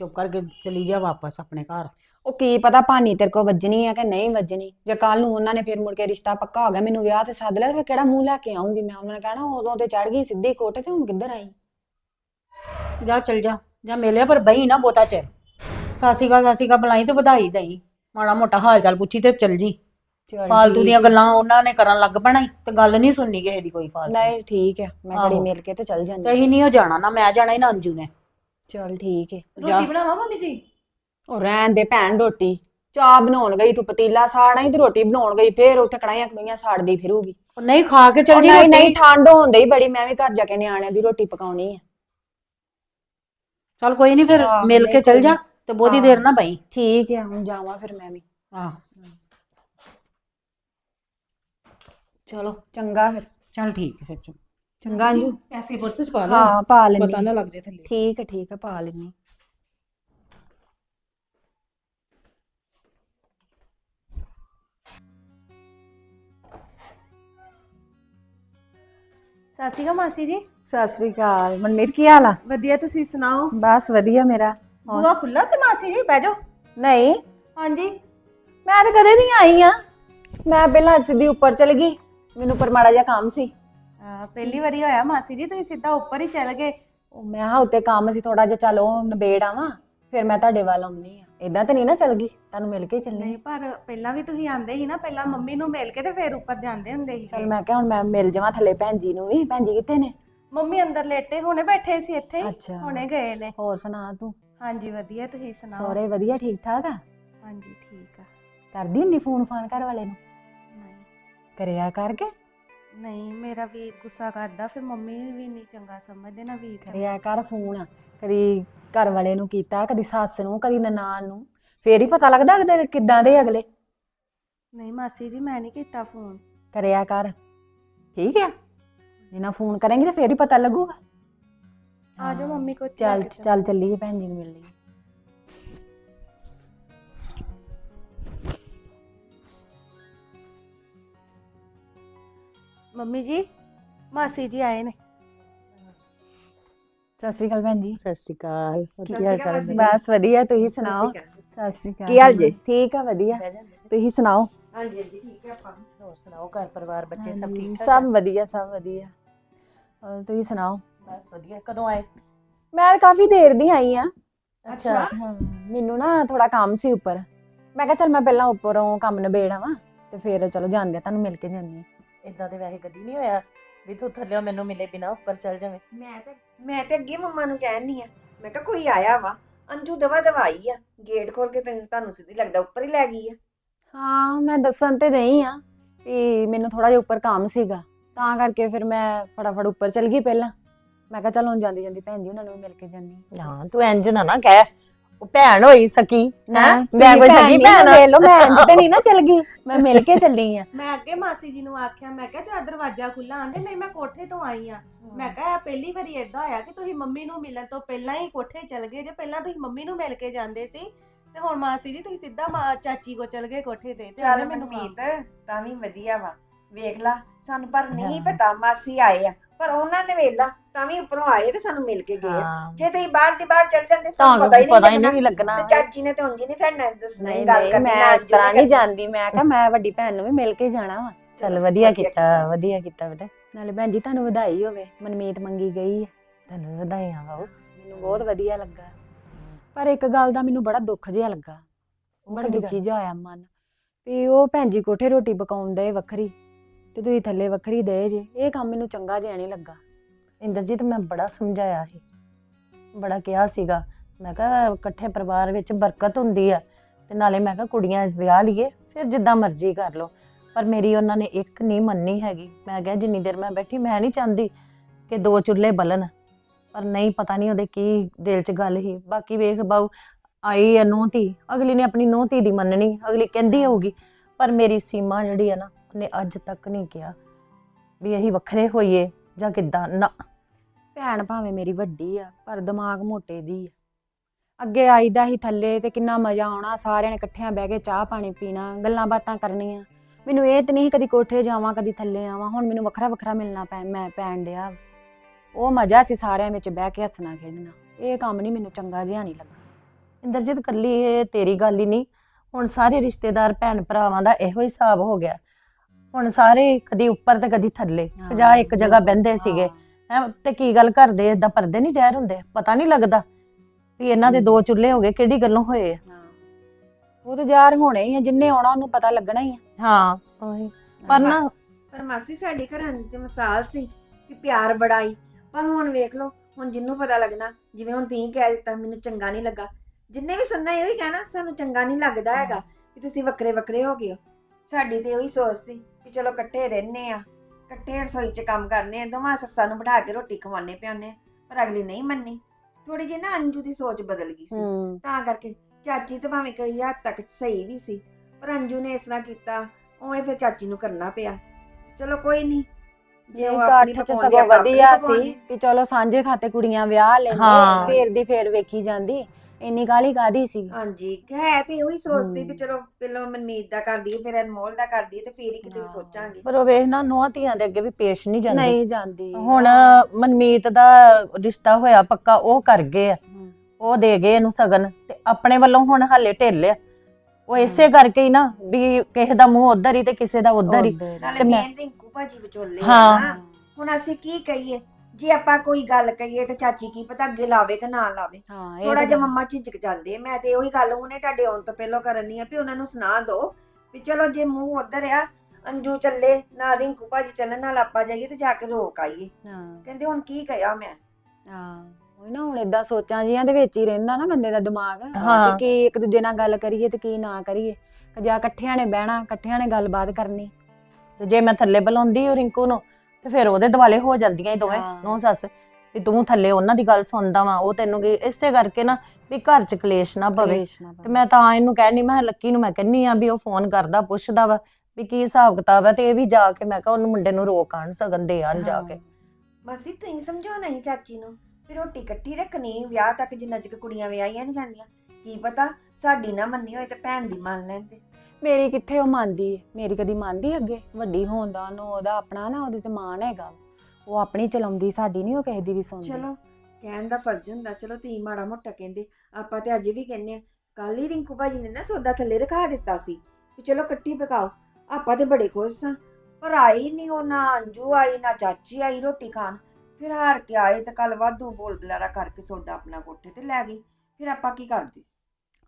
Speaker 6: ਚੁੱਪ ਕਰਕੇ ਚਲੀ ਜਾ ਵਾਪਸ ਆਪਣੇ ਘਰ।
Speaker 2: ਉਹ ਕੀ ਪਤਾ ਭਾਨੀ ਤੇਰੇ ਕੋ ਵੱਜਣੀ ਆ ਕਿ ਨਹੀਂ ਵੱਜਣੀ। ਜੇ ਕੱਲ ਨੂੰ ਉਹਨਾਂ ਨੇ ਫਿਰ ਮੁੜ ਕੇ ਰਿਸ਼ਤਾ ਪੱਕਾ ਹੋ ਗਿਆ ਮੈਨੂੰ ਵਿਆਹ ਤੇ ਸੱਦ ਲਿਆ ਤੇ ਫਿਰ ਕਿਹੜਾ ਮੂੰਹ ਲੈ ਕੇ ਆਉਂਗੀ ਮੈਂ ਉਹਨਾਂ ਨੇ ਕਹਿਣਾ ਉਦੋਂ ਤੇ ਚੜ ਗਈ ਸਿੱਧੀ ਕੋਠੇ ਤੇ ਹੁਣ ਕਿੱਧਰ ਆਈ?
Speaker 6: ਜਾ ਚਲ ਜਾ ਜਾਂ ਮਿਲਿਆ ਪਰ ਬਈ ਨਾ ਬੋਤਾ ਚਿਰ। ਸਾਸੀ ਕਾ ਸਾਸੀ ਕਾ ਬੁਲਾਈ ਤੇ ਵਧਾਈ ਦਈ। ਮਾੜਾ ਮੋਟਾ ਹਾਲ ਚਾਲ ਪੁੱਛੀ ਤੇ ਚਲ ਜੀ।
Speaker 2: ਚੱਲ
Speaker 6: ਫਾਲਤੂ
Speaker 2: ਠੀਕ
Speaker 6: ਦੀਆਂ
Speaker 2: ਆ।
Speaker 6: ਗੱਲਾਂ ਉਹਨਾਂ ਨੇ ਕਰਨ ਲੱਗ ਪੈਣਾ ਈ ਤੇ ਗੱਲ ਨਹੀਂ ਸੁਣਨੀ ਕਿਸੇ ਦੀ ਕੋਈ ਫਾਲਤੂ।
Speaker 2: ਨਹੀਂ ਠੀਕ ਹੈ ਮੈਂ ਘੜੀ
Speaker 6: ਆਹੋ।
Speaker 2: ਮਿਲ ਕੇ ਤੇ ਚੱਲ
Speaker 6: ਤੇ
Speaker 2: ਜਾਂਦੀ
Speaker 6: ਅਸੀਂ ਨਹੀਂ ਹੋ ਜਾਣਾ ਨਾ ਮੈਂ ਜਾਣਾ ਹੀ ਨਾ ਅੰਜੂ ਨੇ।
Speaker 2: ਚੱਲ ਠੀਕ ਹੈ।
Speaker 3: ਰੋਟੀ ਬਣਾਵਾਂ ਮੰਮੀ ਜੀ?
Speaker 2: ਉਹ ਰਹਿਣ ਦੇ ਭੈਣ ਰੋਟੀ ਚਾਹ ਬਣਾਉਣ ਗਈ ਤੂੰ ਪਤੀਲਾ ਸਾੜਨਾ ਹੀ ਤੇ ਰੋਟੀ ਬਣਾਉਣ ਗਈ ਫੇਰ ਉੱਥੇ ਕੜਾਈਆਂ ਕੜਾਈਆਂ ਸਾੜਦੀ ਫਿਰੂਗੀ।
Speaker 6: ਉਹ ਨਹੀਂ ਖਾ ਕੇ ਚਲ ਜੀ
Speaker 2: ਨਹੀਂ
Speaker 6: ਰੋਟੀ।
Speaker 2: ਨਹੀਂ ਠੰਡ ਹੁੰਦੀ ਹੀ ਬੜੀ ਮੈਂ ਵੀ ਘਰ ਜਾ ਕੇ ਨਿਆਣਿਆਂ ਦੀ ਰੋਟੀ ਪਕਾਉਣੀ ਹੈ
Speaker 6: ਚੱਲ ਕੋਈ ਨਹੀਂ ਫਿਰ ਮਿਲ ਕੇ ਚਲ ਜਾ ਤੇ ਬਹੁਤੀ। ਦੇਰ ਨਾ ਬਈ।
Speaker 2: ਠੀਕ ਹੈ ਹੁਣ ਜਾਵਾਂ ਫਿਰ ਮੈਂ ਵੀ।
Speaker 6: ਆਹ
Speaker 2: ਚਲੋ ਚੰਗਾ ਫਿਰ।
Speaker 6: ਚੱਲ ਠੀਕ ਹੈ ਫਿਰ ਚੰਗਾ।
Speaker 2: ਚੰਗਾ ਅੰਜੂ
Speaker 3: ਐਸੀ ਪਰਸ ਚ ਪਾ ਲਓ।
Speaker 2: ਹਾਂ ਪਾ ਲੈਂਦੀ
Speaker 3: ਪਤਾ ਨਾ ਲੱਗ ਜੇ ਥੱਲੇ।
Speaker 2: ਠੀਕ ਹੈ ਠੀਕ ਹੈ ਪਾ ਲੈਂਦੀ
Speaker 5: ਸਤਿ ਸ਼੍ਰੀ ਅਕਾਲ ਮਾਸੀ ਜੀ।
Speaker 2: ਸਤਿ ਸ੍ਰੀ ਅਕਾਲ। ਮਨਮੀਤ ਕੀ ਹਾਲ ਆ?
Speaker 5: ਵਧੀਆ ਤੁਸੀਂ ਸੁਣਾਓ?
Speaker 2: ਬਸ ਵਧੀਆ ਮੇਰਾ। ਹੋਰ?
Speaker 5: ਬੂਆ ਖੁੱਲਾ ਸੀ ਮਾਸੀ ਜੀ? ਬਹਿ ਜਾਓ।
Speaker 2: ਨਹੀਂ।
Speaker 5: ਹਾਂਜੀ।
Speaker 2: ਮੈਂ ਤਾਂ ਕਦੇ ਨਹੀਂ ਆਈ ਆ ਮੈਂ ਪਹਿਲਾਂ ਸਿੱਧੀ ਉੱਪਰ ਚਲ ਗਈ। ਮੈਨੂੰ ਪਰ ਮਾੜਾ ਜਿਹਾ ਕੰਮ ਸੀ।
Speaker 5: ਪਹਿਲੀ ਵਾਰੀ ਹੋਇਆ ਮਾਸੀ ਜੀ ਤੁਸੀਂ ਸਿੱਧਾ ਉੱਪਰ ਹੀ ਚੱਲ ਗਏ।
Speaker 2: ਉਹ ਮੈਂ ਹਾਂ ਉੱਤੇ ਕੰਮ ਸੀ ਥੋੜਾ ਜਿਹਾ ਚੱਲ ਉਹ ਨਿਬੇੜ ਆਵਾਂ ਫਿਰ ਮੈਂ ਤੁਹਾਡੇ ਵੱਲ ਆਉਣੀ ਆ ਇਦਾਂ ਤਾਂ ਨਹੀਂ ਨਾ ਚੱਲ ਗਈ ਤੁਹਾਨੂੰ ਮਿਲ ਕੇ ਹੀ ਚੱਲਣੀ
Speaker 5: ਨਹੀਂ ਪਰ ਪਹਿਲਾਂ ਵੀ ਤੁਸੀਂ ਆਂਦੇ ਸੀ ਨਾ ਪਹਿਲਾਂ ਮੰਮੀ ਨੂੰ ਮਿਲ ਕੇ ਤੇ ਫਿਰ ਉੱਪਰ ਜਾਂਦੇ ਹੁੰਦੇ ਸੀ।
Speaker 2: ਚਲ ਮੈਂ ਕਿਹਾ ਹੁਣ ਮੈਂ ਮਿਲ ਜਾਵਾਂ ਥੱਲੇ ਭੈਣ ਜੀ ਨੂੰ ਵੀ ਭੈਣ ਜੀ ਕਿੱਥੇ ਨੇ?
Speaker 5: ਮੰਮੀ ਅੰਦਰ ਲੇਟੇ ਹੁਣੇ ਬੈਠੇ ਸੀ ਇੱਥੇ ਹੀ।
Speaker 2: ਅੱਛਾ।
Speaker 5: ਹੁਣੇ ਗਏ ਨੇ।
Speaker 2: ਹੋਰ ਸੁਣਾ ਤੂੰ?
Speaker 5: ਹਾਂਜੀ ਵਧੀਆ ਤੁਸੀਂ ਸੁਣਾਓ?
Speaker 2: ਸਹੁਰੇ ਵਧੀਆ ਠੀਕ ਠਾਕ ਆ?
Speaker 5: ਹਾਂਜੀ ਠੀਕ ਆ।
Speaker 2: ਕਰਦੀ ਹੁੰਨੀ ਫੋਨ ਫਾਨ ਘਰ ਵਾਲੇ ਨੂੰ?
Speaker 5: ਨਹੀਂ।
Speaker 2: ਕਰਿਆ ਕਰਕੇ
Speaker 5: ਨਹੀਂ ਮੇਰਾ ਵੀਰ ਗੁੱਸਾ ਕਰਦਾ ਫਿਰ ਮੰਮੀ ਵੀ ਨਹੀਂ ਚੰਗਾ ਸਮਝਦੇ ਨਾ ਵੀਰ ਨੂੰ।
Speaker 2: ਕਰਿਆ ਕਰ ਫੋਨ ਕਦੀ ਘਰ ਵਾਲੇ ਨੂੰ ਕੀਤਾ ਕਦੀ ਸੱਸ ਨੂੰ ਕਦੀ ਨਨਾਣ ਨੂੰ ਫੇਰ ਹੀ ਪਤਾ ਲੱਗਦਾ ਕਿ ਕਿੱਦਾਂ ਦੇ ਅਗਲੇ
Speaker 5: ਨਹੀਂ ਮਾਸੀ ਜੀ ਮੈਂ ਨਹੀਂ ਕੀਤਾ ਫੋਨ
Speaker 2: ਕਰਿਆ ਕਰ ਠੀਕ ਆ ਜਿੰਨਾ ਫੋਨ ਕਰਾਂਗੀ ਤਾਂ ਫੇਰ ਹੀ ਪਤਾ ਲੱਗੂਗਾ
Speaker 5: ਆ ਜਾਓ। ਮੰਮੀ ਕੋ
Speaker 2: ਚੱਲ ਚੱਲ ਚੱਲੀਏ ਭੈਣ ਜੀ ਨੂੰ ਮਿਲ ਲਈਏ
Speaker 5: ਮੰਮੀ ਜੀ ਮਾਸੀ ਜੀ ਆਏ ਨੇ।
Speaker 2: ਸਤਿ ਸ਼੍ਰੀ ਅਕਾਲ ਭੈਣ ਜੀ।
Speaker 6: ਸਤਿ ਸ਼੍ਰੀ ਅਕਾਲ।
Speaker 5: ਸ਼੍ਰੀ ਅਕਾਲ ਮਾਸੀ ਜੀ।
Speaker 2: ਬਸ ਵਧੀਆ ਤੁਸੀਂ ਸੁਣਾਓ? ਸਤਿ ਸ਼੍ਰੀ ਅਕਾਲ।
Speaker 4: ਕੀ ਹਾਲ ਜੇ?
Speaker 2: ਠੀਕ ਆ ਵਧੀਆ। ਤੁਸੀਂ? ਸੁਣਾਓ?
Speaker 4: ਹਾਂਜੀ ਹਾਂਜੀ ਠੀਕ ਹੈ ਆਪਾਂ।
Speaker 1: ਹੋਰ ਸੁਣਾਓ ਘਰ ਪਰਿਵਾਰ ਬੱਚੇ ਸਭ ਠੀਕ ਠਾਕ
Speaker 2: ਸਭ ਵਧੀਆ ਸਭ ਵਧੀਆ। ਹੋਰ ਤੁਸੀਂ ਸੁਣਾਓ?
Speaker 1: ਬਸ ਵਧੀਆ ਕਦੋਂ ਆਏ?
Speaker 2: ਮੈਂ ਕਾਫੀ ਦੇਰ ਦੀ ਆਈ ਆ।
Speaker 1: ਅੱਛਾ।
Speaker 2: ਹਾਂ ਮੈਨੂੰ ਨਾ ਥੋੜਾ ਕੰਮ ਸੀ ਉੱਪਰ। ਮੈਂ ਕਿਹਾ ਚੱਲ ਮੈਂ ਪਹਿਲਾਂ ਉੱਪਰੋਂ ਕੰਮ ਨਿਬੇੜ ਆਵਾਂ ਤੇ ਫਿਰ ਚਲੋ ਜਾਂਦੇ ਆ ਤੁਹਾਨੂੰ ਮਿਲ ਕੇ ਜਾਂਦੀ ਹਾਂ
Speaker 1: ਇਦਾਂ ਦੇ ਵੈਸੇ ਕਦੀ ਨਹੀਂ ਹੋਇਆ ਵੀ ਤੂੰ ਥੱਲੇ ਮੈਨੂੰ ਮਿਲੇ ਬਿਨਾ ਉੱਪਰ ਚੱਲ ਜਾਵੇਂ।
Speaker 4: ਮੈਂ ਤੇ ਮੈਂ ਤੇ ਅੱਗੇ ਮੰਮਾ ਨੂੰ ਕਹਿਣੀ ਆ ਮੈਂ ਕਿਹਾ ਕੋਈ ਆਇਆ ਵਾ ਅੰਜੂ ਦਵਾ ਦਵਾਈ ਆ ਗੇਟ ਖੋਲ ਕੇ ਤੇ ਤੁਹਾਨੂੰ ਸਿੱਧੀ ਲੱਗਦਾ ਉੱਪਰ ਹੀ ਲੈ ਗਈ ਆ।
Speaker 2: ਹਾਂ ਮੈਂ ਦੱਸਣ ਤੇ ਨਹੀਂ ਆ ਵੀ ਮੈਨੂੰ ਥੋੜਾ ਜਿਹਾ ਉੱਪਰ ਕੰਮ ਸੀਗਾ ਤਾਂ ਕਰਕੇ ਫਿਰ ਮੈਂ ਫਟਾਫਟ ਉੱਪਰ ਚਲ ਗਈ ਪਹਿਲਾਂ। ਮੈਂ ਕਿਹਾ ਚਲ ਹੁਣ ਜਾਂਦੀ ਜਾਂਦੀ ਭੈਣ ਜੀ ਉਹਨਾਂ ਨੂੰ ਵੀ ਮਿਲ ਕੇ ਜਾਂਦੀ
Speaker 1: ਨਾ ਤੂੰ ਇੰਜ ਨਾ ਨਾ ਕਹਿ ਭੈਣ ਹੋਈ ਸਕੀ ਹੈ? ਮੈਂ ਕੋਈ ਸਕੀ
Speaker 2: ਨੀ,
Speaker 1: ਭੈਣ
Speaker 2: ਵੇਖ ਲਓ ਮੈਂ ਤੇ <laughs> ਨਹੀਂ ਨਾ ਚਲ ਗਈ ਮੈਂ ਮਿਲ ਕੇ ਚੱਲੀ ਆ।
Speaker 5: ਮੈਂ ਅੱਗੇ ਮਾਸੀ ਜੀ ਨੂੰ ਆਖਿਆ ਮੈਂ ਕਿਹਾ ਜਾ ਦਰਵਾਜ਼ਾ ਖੁੱਲਾ ਆਂਦੇ ਨਹੀਂ ਮੈਂ ਕੋਠੇ ਤੋਂ ਆਈ ਆ। ਮੈਂ ਕਿਹਾ ਇਹ ਪਹਿਲੀ ਵਾਰੀ ਏਦਾਂ ਹੋਇਆ ਕਿ ਤੁਸੀਂ ਮੰਮੀ ਨੂੰ ਮਿਲਣ ਤੋਂ ਪਹਿਲਾਂ ਹੀ ਕੋਠੇ ਚਲ ਗਏ ਜੇ ਪਹਿਲਾਂ ਤੁਸੀਂ ਮੰਮੀ ਨੂੰ ਮਿਲ ਕੇ ਜਾਂਦੇ ਸੀ ਤੇ ਹੁਣ ਮਾਸੀ ਜੀ ਤੁਸੀਂ ਸਿੱਧਾ ਮਾਂ ਚਾਚੀ ਕੋ ਚਲ ਗਏ ਕੋਠੇ ਤੇ ਤੇ
Speaker 4: ਚੱਲ
Speaker 5: ਉਹਨੇ ਮੈਨੂੰ
Speaker 4: ਮਨਮੀਤ ਤਾਂ ਵੀ ਵਧੀਆ ਵਾ। ਵੇਖ ਲਾ ਸਾਨੂੰ ਪਰ ਨਹੀਂ ਪਤਾ ਮਾਸੀ ਆਏ ਆ। ਪਰ ਉਹਨਾਂ ਨੇ ਵੇਖ ਲਾ ਤਾਂ ਵੀ ਉੱਪਰੋਂ ਆਏ ਤੇ ਸਾਨੂੰ ਮਿਲ ਕੇ ਗਏ ਆ।
Speaker 1: ਹਾਂ।
Speaker 4: ਜੇ ਤੁਸੀਂ ਬਾਹਰ ਦੀ ਬਾਹਰ ਚੱਲ ਜਾਂਦੇ ਸਾਨੂੰ ਪਤਾ ਹੀ
Speaker 1: ਪਤਾ ਹੀ
Speaker 4: ਨਹੀਂ
Speaker 1: ਨਹੀਂ
Speaker 4: ਲੱਗਣਾ। ਤੇ ਚਾਚੀ ਨੇ ਤੇ ਉਂਝ ਹੀ ਨਹੀਂ ਸਾਡੇ ਨਾਲ ਦੱਸਣਾ ਹੀ
Speaker 2: ਨਹੀਂ
Speaker 4: ਗੱਲ
Speaker 2: ਨਹੀਂ
Speaker 4: ਕਰਨੀ
Speaker 2: ਮੈਂ
Speaker 4: ਨਾ
Speaker 2: ਇਸ ਤਰ੍ਹਾਂ ਨਹੀਂ। ਜਾਂਦੀ। ਮੈਂ ਕਿਹਾ ਮੈਂ ਵੱਡੀ ਭੈਣ ਨੂੰ ਵੀ ਮਿਲ ਕੇ ਜਾਣਾ ਵਾ।
Speaker 1: ਚੱਲ ਵਧੀਆ ਕੀਤਾ ਵਧੀਆ ਕੀਤਾ ਬੇਟਾ।
Speaker 2: ਨਾਲੇ ਭੈਣ ਜੀ ਤੁਹਾਨੂੰ ਵਧਾਈ ਹੋਵੇ। ਮਨਮੀਤ ਮੰਗੀ ਗਈ ਹੈ
Speaker 1: ਤੈਨੂੰ ਵਧਾਈਆਂ ਬਾਬੂ
Speaker 2: ਮੈਨੂੰ ਬਹੁਤ ਵਧੀਆ ਲੱਗਾ। ਪਰ ਇੱਕ ਗੱਲ ਦਾ ਮੈਨੂੰ ਬੜਾ ਦੁੱਖ ਜਿਹਾ ਲੱਗਾ। ਬੜਾ
Speaker 1: ਕਿਹੜੀ ਗੱਲ?
Speaker 2: ਦੁਖੀ ਜਿਹਾ ਹੋਇਆ ਮਨ। ਵੀ ਉਹ ਭੈਣ ਜੀ ਕੋਠੇ ਰੋਟੀ ਪਕਾਉਂਦੇ ਵੱਖਰੀ। ਤੇ ਤੁਸੀਂ ਥੱਲੇ ਵੱਖਰੀ ਦੇ ਜੇ। ਇਹ ਕੰਮ ਮੈਨੂੰ ਚੰਗਾ ਜਿਹਾ ਨਹੀਂ ਲੱਗਾ।
Speaker 1: ਇੰਦਰਜੀਤ ਮੈਂ ਬੜਾ ਸਮਝਾਇਆ ਸੀ। ਬੜਾ ਕਿਹਾ ਸੀਗਾ। ਮੈਂ ਕਿਹਾ, ਇਕੱਠੇ ਪਰਿਵਾਰ ਵਿੱਚ ਬਰਕਤ ਹੁੰਦੀ ਆ ਤੇ ਨਾਲੇ ਮੈਂ ਕਿਹਾ, ਕੁੜੀਆਂ ਵਿਆਹ ਲਈਏ, ਫਿਰ ਜਿੱਦਾਂ ਮਰਜ਼ੀ ਕਰ ਲਓ। ਪਰ ਮੇਰੀ ਉਹਨਾਂ ਨੇ ਇੱਕ ਨਹੀਂ ਮੰਨੀ ਹੈਗੀ। ਮੈਂ ਕਿਹਾ, ਜਿੰਨੀ ਦੇਰ ਮੈਂ ਬੈਠੀ, ਮੈਂ ਨਹੀਂ ਚਾਹੁੰਦੀ ਕਿ ਦੋ ਚੁੱਲ੍ਹੇ ਬਲਨ ਪਰ ਨਹੀਂ, ਪਤਾ ਨਹੀਂ ਉਹਦੇ ਕੀ ਦਿਲ 'ਚ ਗੱਲ ਸੀ। ਬਾਕੀ ਵੇਖ ਬਾਊ, ਆਈ ਹੈ ਨੂੰਹ ਧੀ। ਅਗਲੀ ਨੇ ਆਪਣੀ ਨੂੰਹ ਧੀ ਦੀ ਮੰਨਣੀ। ਅਗਲੀ ਕਹਿੰਦੀ ਹੋਊਗੀ। ਪਰ ਮੇਰੀ ਸੀਮਾ ਜਿਹੜੀ ਆ ਨਾ ਉਹਨੇ ਅੱਜ ਤੱਕ ਨਹੀਂ ਕਿਹਾ ਵੀ ਅਸੀਂ ਵੱਖਰੇ ਹੋਈਏ ਜਾਂ ਕਿੱਦਾਂ। ਨਾ।
Speaker 2: ਭੈਣ ਭਾਵੇਂ ਮੇਰੀ ਵੱਡੀ ਆ ਪਰ ਦਿਮਾਗ ਮੋਟੇ ਦੀ ਆ। ਅੱਗੇ ਆਈਦਾ ਹੀ ਥੱਲੇ ਤੇ ਕਿੰਨਾ ਮਜ਼ਾ ਆਉਣਾ ਸਾਰਿਆਂ ਨੇ ਇਕੱਠਿਆਂ ਬਹਿ ਕੇ ਚਾਹ ਪਾਣੀ ਪੀਣਾ ਗੱਲਾਂ ਬਾਤਾਂ ਕਰਨੀਆਂ। ਮੈਨੂੰ ਇਹ ਤੇ ਨਹੀਂ ਕਦੀ ਕੋਠੇ ਜਾਵਾਂ ਕਦੀ ਥੱਲੇ ਆਵਾਂ ਹੁਣ ਮੈਨੂੰ ਵੱਖਰਾ ਵੱਖਰਾ ਮਿਲਣਾ ਪੈ ਮੈਂ ਪੈਣ ਡਿਆ ਉਹ ਮਜ਼ਾ ਸੀ ਸਾਰਿਆਂ ਵਿੱਚ ਬਹਿ ਕੇ ਹੱਸਣਾ ਖੇਡਣਾ। ਇਹ ਕੰਮ ਨਹੀਂ ਮੈਨੂੰ ਚੰਗਾ ਜਿਹਾ ਨਹੀਂ ਲੱਗਾ।
Speaker 1: ਇੰਦਰਜੀਤ ਕੱਲੀ ਇਹ ਤੇਰੀ ਗੱਲ ਹੀ ਨਹੀਂ। ਹੁਣ ਸਾਰੇ ਰਿਸ਼ਤੇਦਾਰ ਭੈਣ ਭਰਾਵਾਂ ਦਾ ਇਹੋ ਹੀ ਹਿਸਾਬ ਹੋ ਗਿਆ। ਹੁਣ ਸਾਰੇ ਕਦੀ ਉੱਪਰ ਤੇ ਕਦੀ ਥੱਲੇ
Speaker 2: ਹਾਂ,
Speaker 1: ਜਾਂ ਇੱਕ ਜਗ੍ਹਾ ਬਹਿੰਦੇ। ਸੀਗੇ। ਹੈਂ, ਤੇ ਕੀ ਗੱਲ ਕਰਦੇ ਏਦਾਂ ਪਰਦੇ ਨਹੀਂ ਜ਼ਹਿਰ ਹੁੰਦੇ? ਪਤਾ ਨਹੀਂ ਲੱਗਦਾ ਵੀ ਇਹਨਾਂ ਦੇ ਦੋ ਚੁੱਲ੍ਹੇ ਹੋ ਗਏ ਕਿਹੜੀ ਗੱਲੋਂ ਹੋਏ ਆ।
Speaker 2: ਉਹ ਤੇ ਯਾਰ ਹੋਣੇ ਹੀ ਆ ਜਿੰਨੇ ਆਉਣਾ ਉਹਨੂੰ ਪਤਾ ਲੱਗਣਾ ਹੀ ਆ।
Speaker 1: ਹਾਂ ਉਹੀ। ਪਰ ਨਾ
Speaker 4: ਪਰ ਮਾਸੀ ਸਾਡੇ ਘਰਾਂ ਦੀ ਤੇ ਮਿਸਾਲ ਸੀ ਕਿ ਪਿਆਰ ਬੜਾਈ ਪਰ ਹੁਣ ਵੇਖ ਲਓ ਹੁਣ ਜਿੰਨੂੰ ਪਤਾ ਲੱਗਣਾ ਜਿਵੇਂ ਹੁਣ ਤੀ ਕਹਿ ਦਿੱਤਾ ਮੈਨੂੰ ਚੰਗਾ ਨਹੀਂ ਲੱਗਾ। ਜਿੰਨੇ ਵੀ ਸੁਣਨਾ ਇਹੋ ਹੀ ਕਹਿਣਾ ਸਾਨੂੰ ਚੰਗਾ ਨਹੀਂ ਲੱਗਦਾ ਹੈਗਾ ਕਿ ਤੁਸੀਂ ਵੱਖਰੇ ਵੱਖਰੇ ਹੋ ਗਏ ਹੋ। ਸਾਡੀ ਤੇ ਉਹੀ ਸੋਚ ਸੀ ਕਿ ਚਲੋ ਇਕੱਠੇ ਰਹਿੰਨੇ ਆ ਇਕੱਠੇ ਰਸੋਈ 'ਚ ਕੰਮ ਕਰਨੇ ਆ ਦੋਵਾਂ ਸੱਸਾਂ ਨੂੰ ਬਿਠਾ ਕੇ ਰੋਟੀ ਖਵਾਉਣੇ ਪਿਆਉਣੇ ਆ ਪਰ ਅਗਲੀ ਨਹੀਂ ਮੰਨੀ। ਥੋੜੀ ਜਿਹੀ ਨਾ ਅੰਜੂ ਦੀ ਸੋਚ ਬਦਲ ਗਈ ਸੀ।
Speaker 2: ਹੂੰ।
Speaker 4: ਤਾਂ ਕਰਕੇ ਚਾਚੀ ਤੇ ਭਾਵੇਂ ਕਈ ਹੱਦ ਤੱਕ ਸਹੀ ਵੀ ਸੀ ਪਰ ਅੰਜੂ ਨੇ ਇਸ ਤਰ੍ਹਾਂ ਕੀਤਾ ਉਵੇਂ ਫਿਰ ਚਾਚੀ ਨੂੰ ਕਰਨਾ ਪਿਆ। ਚਲੋ ਕੋਈ ਨਹੀਂ
Speaker 2: ਜੇ
Speaker 4: ਉਹ
Speaker 2: ਇਕੱਠ
Speaker 4: ਆਪਣੀ
Speaker 2: ਚ
Speaker 4: ਪਕਾਉਂਦੀ
Speaker 2: ਸਗੋਂ
Speaker 4: ਆਪਾਂ ਆਪਣੀ
Speaker 2: ਵਧੀਆ। ਸੀ ਵੀ ਚਲੋ ਸਾਂਝੇ ਖਾਤੇ ਕੁੜੀਆਂ ਵਿਆਹ ਲੈਂਦੇ
Speaker 1: ਹਾਂ।
Speaker 2: ਫੇਰ ਦੀ ਫੇਰ ਵੇਖੀ ਜਾਂਦੀ। ਇੰਨੀ ਕਾਲੀ ਕਾਦੀ ਸੀ?
Speaker 4: ਹਾਂਜੀ ਹੈ ਤੇ ਉਹੀ ਸੋਚ ਸੀ ਵੀ। ਚਲੋ ਪਹਿਲਾਂ ਮਨਮੀਤ ਦਾ ਕਰ ਦਈਏ ਫਿਰ ਅਨਮੋਲ ਦਾ ਕਰ ਦਈਏ ਤੇ ਫੇਰ ਹੀ ਕਿਤੇ। ਸੋਚਾਂਗੇ।
Speaker 1: ਪਰ ਉਹ ਵੇਖ ਨਾ ਨੂੰਹਾਂ ਧੀਆਂ ਦੇ ਅੱਗੇ ਵੀ ਪੇਸ਼ ਨਹੀਂ ਜਾਂਦੀ।
Speaker 2: ਨਹੀਂ ਜਾਂਦੀ।
Speaker 1: ਹੁਣ ਮਨਮੀਤ ਦਾ ਰਿਸ਼ਤਾ ਹੋਇਆ ਪੱਕਾ ਉਹ ਕਰ ਗਏ ਆ। ਉਹ ਦੇ ਗਏ ਇਹਨੂੰ ਸਗਨ ਤੇ ਆਪਣੇ ਵੱਲੋਂ ਹੁਣ ਹਾਲੇ ਢਿੱਲ ਆ। ਉਹ ਇਸੇ ਕਰਕੇ ਹੀ ਨਾ ਵੀ ਕਿਸੇ ਦਾ ਮੂੰਹ ਉਧਰ ਹੀ ਤੇ ਕਿਸੇ ਦਾ ਉਧਰ ਹੀ।
Speaker 4: ਨਾਲੇ
Speaker 1: ਤੇ ਮੈਂ-
Speaker 4: ਮੇਨ ਰਿੰਕੂ ਭਾਜੀ ਵਿਚੋਲੇ ਆ
Speaker 1: ਹਾਂ।
Speaker 4: ਹੁਣ ਅਸੀਂ ਕੀ ਕਹੀਏ? ਜੇ ਆਪਾਂ ਕੋਈ ਗੱਲ ਕਹੀਏ ਤੇ ਚਾਚੀ ਕੀ ਪਤਾ ਅੱਗੇ ਲਾਵੇ ਕਿ ਨਾ ਲਾਵੇ।
Speaker 2: ਹਾਂ ਇਹ
Speaker 4: ਥੋੜਾ ਜਿਹਾ ਮੰਮਾ ਝਿਜਕ ਜਾਂਦੇ ਆ। ਮੈਂ ਤੇ ਉਹੀ ਗੱਲ ਹੁਣੇ ਤੁਹਾਡੇ ਆਉਣ ਤੋਂ ਪਹਿਲਾਂ ਕਰਨੀ ਆ ਵੀ ਉਹਨਾਂ ਨੂੰ ਸੁਣਾ ਦਿਓ ਵੀ ਚਲੋ ਜੇ ਮੂੰਹ ਉਧਰ ਆ ਅੰਜੂ ਚੱਲੇ ਨਾਲ ਰਿੰਕੂ ਭਾਜੀ ਚੱਲਣ ਨਾਲ ਆਪਾਂ ਜਾਈਏ ਤੇ ਜਾ ਕੇ ਰੋਕ ਆਈਏ।
Speaker 2: ਹਾਂ।
Speaker 4: ਕਹਿੰਦੇ ਹੁਣ ਕੀ ਕਹਿਆ ਮੈਂ?
Speaker 2: ਹਾਂ ਉਹ ਨਾ ਹੁਣ ਏਦਾਂ ਸੋਚਾਂ ਜੀਆਂ ਦੇ ਵਿੱਚ ਹੀ ਰਹਿੰਦਾ ਨਾ ਬੰਦੇ ਦਾ ਦਿਮਾਗ।
Speaker 1: ਹਾਂ।
Speaker 2: ਕਿ ਕੀ ਇੱਕ ਦੂਜੇ ਨਾਲ ਗੱਲ ਕਰੀਏ ਤੇ ਕੀ ਨਾ ਕਰੀਏ। ਜਾਂ ਇਕੱਠਿਆਂ ਨੇ ਬਹਿਣਾ ਇਕੱਠਿਆਂ ਨੇ ਗੱਲਬਾਤ ਕਰਨੀ।
Speaker 1: ਤੇ ਜੇ ਮੈਂ ਥੱਲੇ ਬੁਲਾਉਂਦੀ ਉਹ ਰਿੰਕੂ ਨੂੰ ਤੇ ਫਿਰ ਉਹਦੇ ਦਿਵਾਲੇ ਹੋ ਜਾਂਦੀਆਂ ਹੀ ਦੋਵੇਂ
Speaker 2: ਹਾਂ।
Speaker 1: ਨੋ ਸੱਸ ਵੀ ਤੂੰ ਥੱਲੇ ਉਹਨਾਂ ਦੀ ਗੱਲ ਸੁਣਦਾ ਵਾ ਉਹ ਤੈਨੂੰ ਕੀ ਇਸੇ ਕਰਕੇ ਨਾ ਵੀ ਘਰ ਚ ਕਲੇਸ਼ ਨਾ ਪਵੇ
Speaker 2: ਕਲੇਸ਼ ਨਾ
Speaker 1: ਤੇ। ਮੈਂ ਤਾਂ ਇਹਨੂੰ ਕਹਿਣੀ ਮੈਂ ਕਿਹਾ ਲੱਕੀ ਨੂੰ ਮੈਂ ਕਹਿੰਨੀ ਆ ਵੀ ਉਹ ਫੋਨ ਕਰਦਾ ਪੁੱਛਦਾ ਵਾ ਵੀ ਕੀ ਹਿਸਾਬ ਕਿਤਾਬ ਹੈ ਤੇ ਇਹ ਵੀ ਜਾ ਕੇ ਮੈਂ ਕਿਹਾ ਉਹਨੂੰ ਮੁੰਡੇ ਨੂੰ ਰੋਕ ਆਣ ਸਗਨ ਦੇ ਆਣ ਜਾ ਕੇ।
Speaker 4: ਮਾਸੀ ਤੁਸੀਂ ਸਮਝੋ ਨਹੀਂ ਚਾਚੀ ਨੂੰ ਫਿਰ ਰੋਟੀ ਇਕੱਠੀ ਰੱਖਣੀ ਵਿਆਹ ਤੱਕ ਜਿੰਨਾ ਚਿਰ ਕੁੜੀਆਂ ਵਿਆਹੀਆਂ ਨਹੀਂ ਜਾਂਦੀਆਂ ਕੀ ਪਤਾ ਸਾਡੀ ਨਾ ਮੰਨੀ ਹੋਏ ਤੇ ਭੈਣ ਦੀ ਮੰਨ ਲੈਂਦੇ
Speaker 2: ਮੇਰੀ ਕਿੱਥੇ ਉਹ ਮੰਨਦੀ ਏ? ਮੇਰੀ ਕਦੀ ਮੰਨਦੀ ਅੱਗੇ? ਵੱਡੀ ਹੋਣ ਦਾ ਉਹਨੂੰ ਉਹਦਾ ਆਪਣਾ ਨਾ ਉਹਦੇ ਤੇ ਮਾਣ ਹੈਗਾ ਉਹ ਆਪਣੀ ਚਲਾਉਂਦੀ ਸਾਡੀ ਨਹੀਂ ਉਹ ਕਿਸੇ ਦੀ ਵੀ ਸੁਣਦੀ।
Speaker 4: ਚਲੋ ਕਹਿਣ ਦਾ ਫਰਜ਼ ਹੁੰਦਾ ਚਲੋ ਤੀ ਮਾੜਾ ਮੋਟਾ ਕਹਿੰਦੇ ਆਪਾਂ ਤੇ ਅੱਜ ਵੀ ਕਹਿੰਨੇ ਆ ਕੱਲ ਹੀ ਰਿੰਕੂ ਭਾਜੀ ਨੇ ਨਾ ਸੌਦਾ ਥੱਲੇ ਰਖਾ ਦਿੱਤਾ ਸੀ ਵੀ ਚਲੋ ਇਕੱਠੀ ਪਕਾਓ ਆਪਾਂ ਤੇ ਬੜੇ ਖੁਸ਼ ਸਾਂ। ਪਰ ਆਈ ਨਹੀਂ ਉਹ ਨਾ ਅੰਜੂ ਆਈ ਨਾ ਚਾਚੀ ਆਈ ਰੋਟੀ ਖਾਣ। ਫਿਰ ਹਾਰ ਕੇ ਆਏ ਤੇ ਕੱਲ ਵਾਧੂ ਬੋਲ ਬਲਾਰਾ ਕਰਕੇ ਸੌਦਾ ਆਪਣਾ ਕੋਠੇ ਤੇ ਲੈ ਗਈ। ਫਿਰ ਆਪਾਂ ਕੀ ਕਰਦੇ?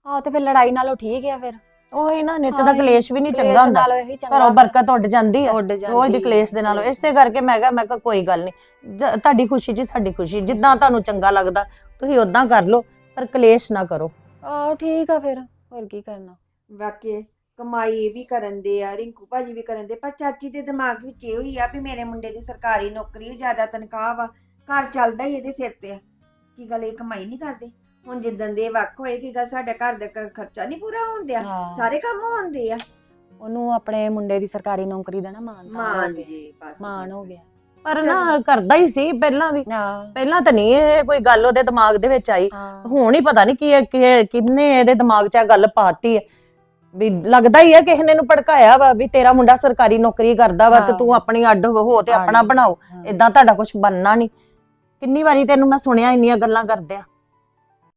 Speaker 2: ਆਹ ਤੇ ਫਿਰ ਲੜਾਈ ਨਾਲੋਂ ਠੀਕ ਆ ਫਿਰ।
Speaker 1: ਉਹੀ ਨਾ ਨਿੱਤ ਦਾ ਕਲੇਸ਼ ਵੀ ਨਹੀਂ ਚੰਗਾ ਹੁੰਦਾ।
Speaker 2: ਨਾਲੋਂ ਇਹੀ ਚੰਗਾ
Speaker 1: ਘਰੋਂ ਬਰਕਤ ਉੱਡ ਜਾਂਦੀ ਹੈ
Speaker 2: ਉੱਡ
Speaker 1: ਰੋਜ਼ ਦੀ
Speaker 2: ਜਾਂਦੀ
Speaker 1: ਕਲੇਸ਼ ਦੇ ਨਾਲੋਂ। ਇਸੇ ਕਰਕੇ ਮੈਂ ਕਿਹਾ ਮੈਂ ਕਿਹਾ ਕੋਈ ਗੱਲ ਨਹੀਂ। ਜ- ਤੁਹਾਡੀ ਖੁਸ਼ੀ ਜੀ ਸਾਡੀ ਖੁਸ਼ੀ। ਜਿੱਦਾਂ ਤੁਹਾਨੂੰ ਚੰਗਾ ਲੱਗਦਾ ਤੁਸੀਂ ਉਦਾਂ ਕਰ ਲਓ ਪਰ ਕਲੇਸ਼ ਨਾ ਕਰੋ।
Speaker 2: ਆਹੋ ਠੀਕ ਆ ਫਿਰ। ਹੋਰ ਕੀ ਕਰਨਾ?
Speaker 4: ਵਾਕੇ ਕਮਾਈ ਇਹ ਵੀ ਕਰਨ ਦੇ ਆ ਰਿੰਕੂ ਭਾਜੀ ਵੀ ਕਰਨ ਦੇ ਪਰ ਚਾਚੀ ਦੇ ਦਿਮਾਗ ਵਿੱਚ ਇਹੋ ਹੀ ਆ ਵੀ ਮੇਰੇ ਮੁੰਡੇ ਦੀ ਸਰਕਾਰੀ ਨੌਕਰੀ ਹੈ ਜ਼ਿਆਦਾ ਤਨਖਾਹ ਵਾ। ਘਰ ਚੱਲਦਾ ਹੀ ਇਹਦੇ ਸਿਰ ਤੇ ਆ। ਕੀ ਗੱਲ ਇਹ ਕਮਾਈ ਨਹੀਂ ਕਰਦੇ? ਹੁਣ ਜਿੱਦਣ ਦੇ ਵੱਖ ਹੋਏ ਕੀ ਗੱਲ ਸਾਡਾ ਘਰ ਦਾ ਕ- ਖਰਚਾ ਨਹੀਂ ਪੂਰਾ ਹੁੰਦਿਆ?
Speaker 2: ਹਾਂ।
Speaker 4: ਸਾਰੇ ਕੰਮ ਹੁੰਦੇ ਆ।
Speaker 2: ਉਹਨੂੰ ਆਪਣੇ ਮੁੰਡੇ ਦੀ ਸਰਕਾਰੀ ਨੌਕਰੀ ਦਾ ਨਾ ਮਾਣ ਤਾਂ ਹੋ
Speaker 4: ਮਾਨ
Speaker 2: ਗਿਆ।
Speaker 4: ਜੀ ਬਸ
Speaker 2: ਮਾਣ। ਹੋ ਗਿਆ।
Speaker 1: ਪਰ ਨਾ ਕਰਦਾ ਹੀ ਸੀ ਪਹਿਲਾਂ ਵੀ।
Speaker 2: ਹਾਂ।
Speaker 1: ਪਹਿਲਾਂ ਤਾਂ ਨਹੀਂ ਇਹ ਕੋਈ ਗੱਲ ਉਹਦੇ ਦਿਮਾਗ ਦੇ ਵਿੱਚ ਆਈ।
Speaker 2: ਹਾਂ।
Speaker 1: ਹੁਣ ਹੀ ਪਤਾ ਨਹੀਂ ਕੀ ਕੀ- ਕਿੰਨੇ ਇਹਦੇ ਦਿਮਾਗ 'ਚ ਇਹ ਗੱਲ ਪਾਤੀ ਹੈ। ਵੀ ਲੱਗਦਾ ਹੀ ਆ ਕਿਸੇ ਨੇ ਨੂੰ ਭੜਕਾਇਆ ਵਾ ਵੀ ਤੇਰਾ ਮੁੰਡਾ ਸਰਕਾਰੀ ਨੌਕਰੀ ਕਰਦਾ ਵਾ ਤੇ ਤੂੰ ਆਪਣੀ ਅੱਡ ਹੋ ਤੇ ਆਪਣਾ ਬਣਾਓ। ਇਦਾਂ ਤੁਹਾਡਾ ਕੁਝ ਬਣਨਾ ਨਹੀਂ। ਕਿੰਨੀ ਵਾਰੀ ਤੈਨੂੰ ਮੈਂ ਸੁਣਿਆ ਇੰਨੀਆਂ ਗੱਲਾਂ ਕਰਦਿਆਂ।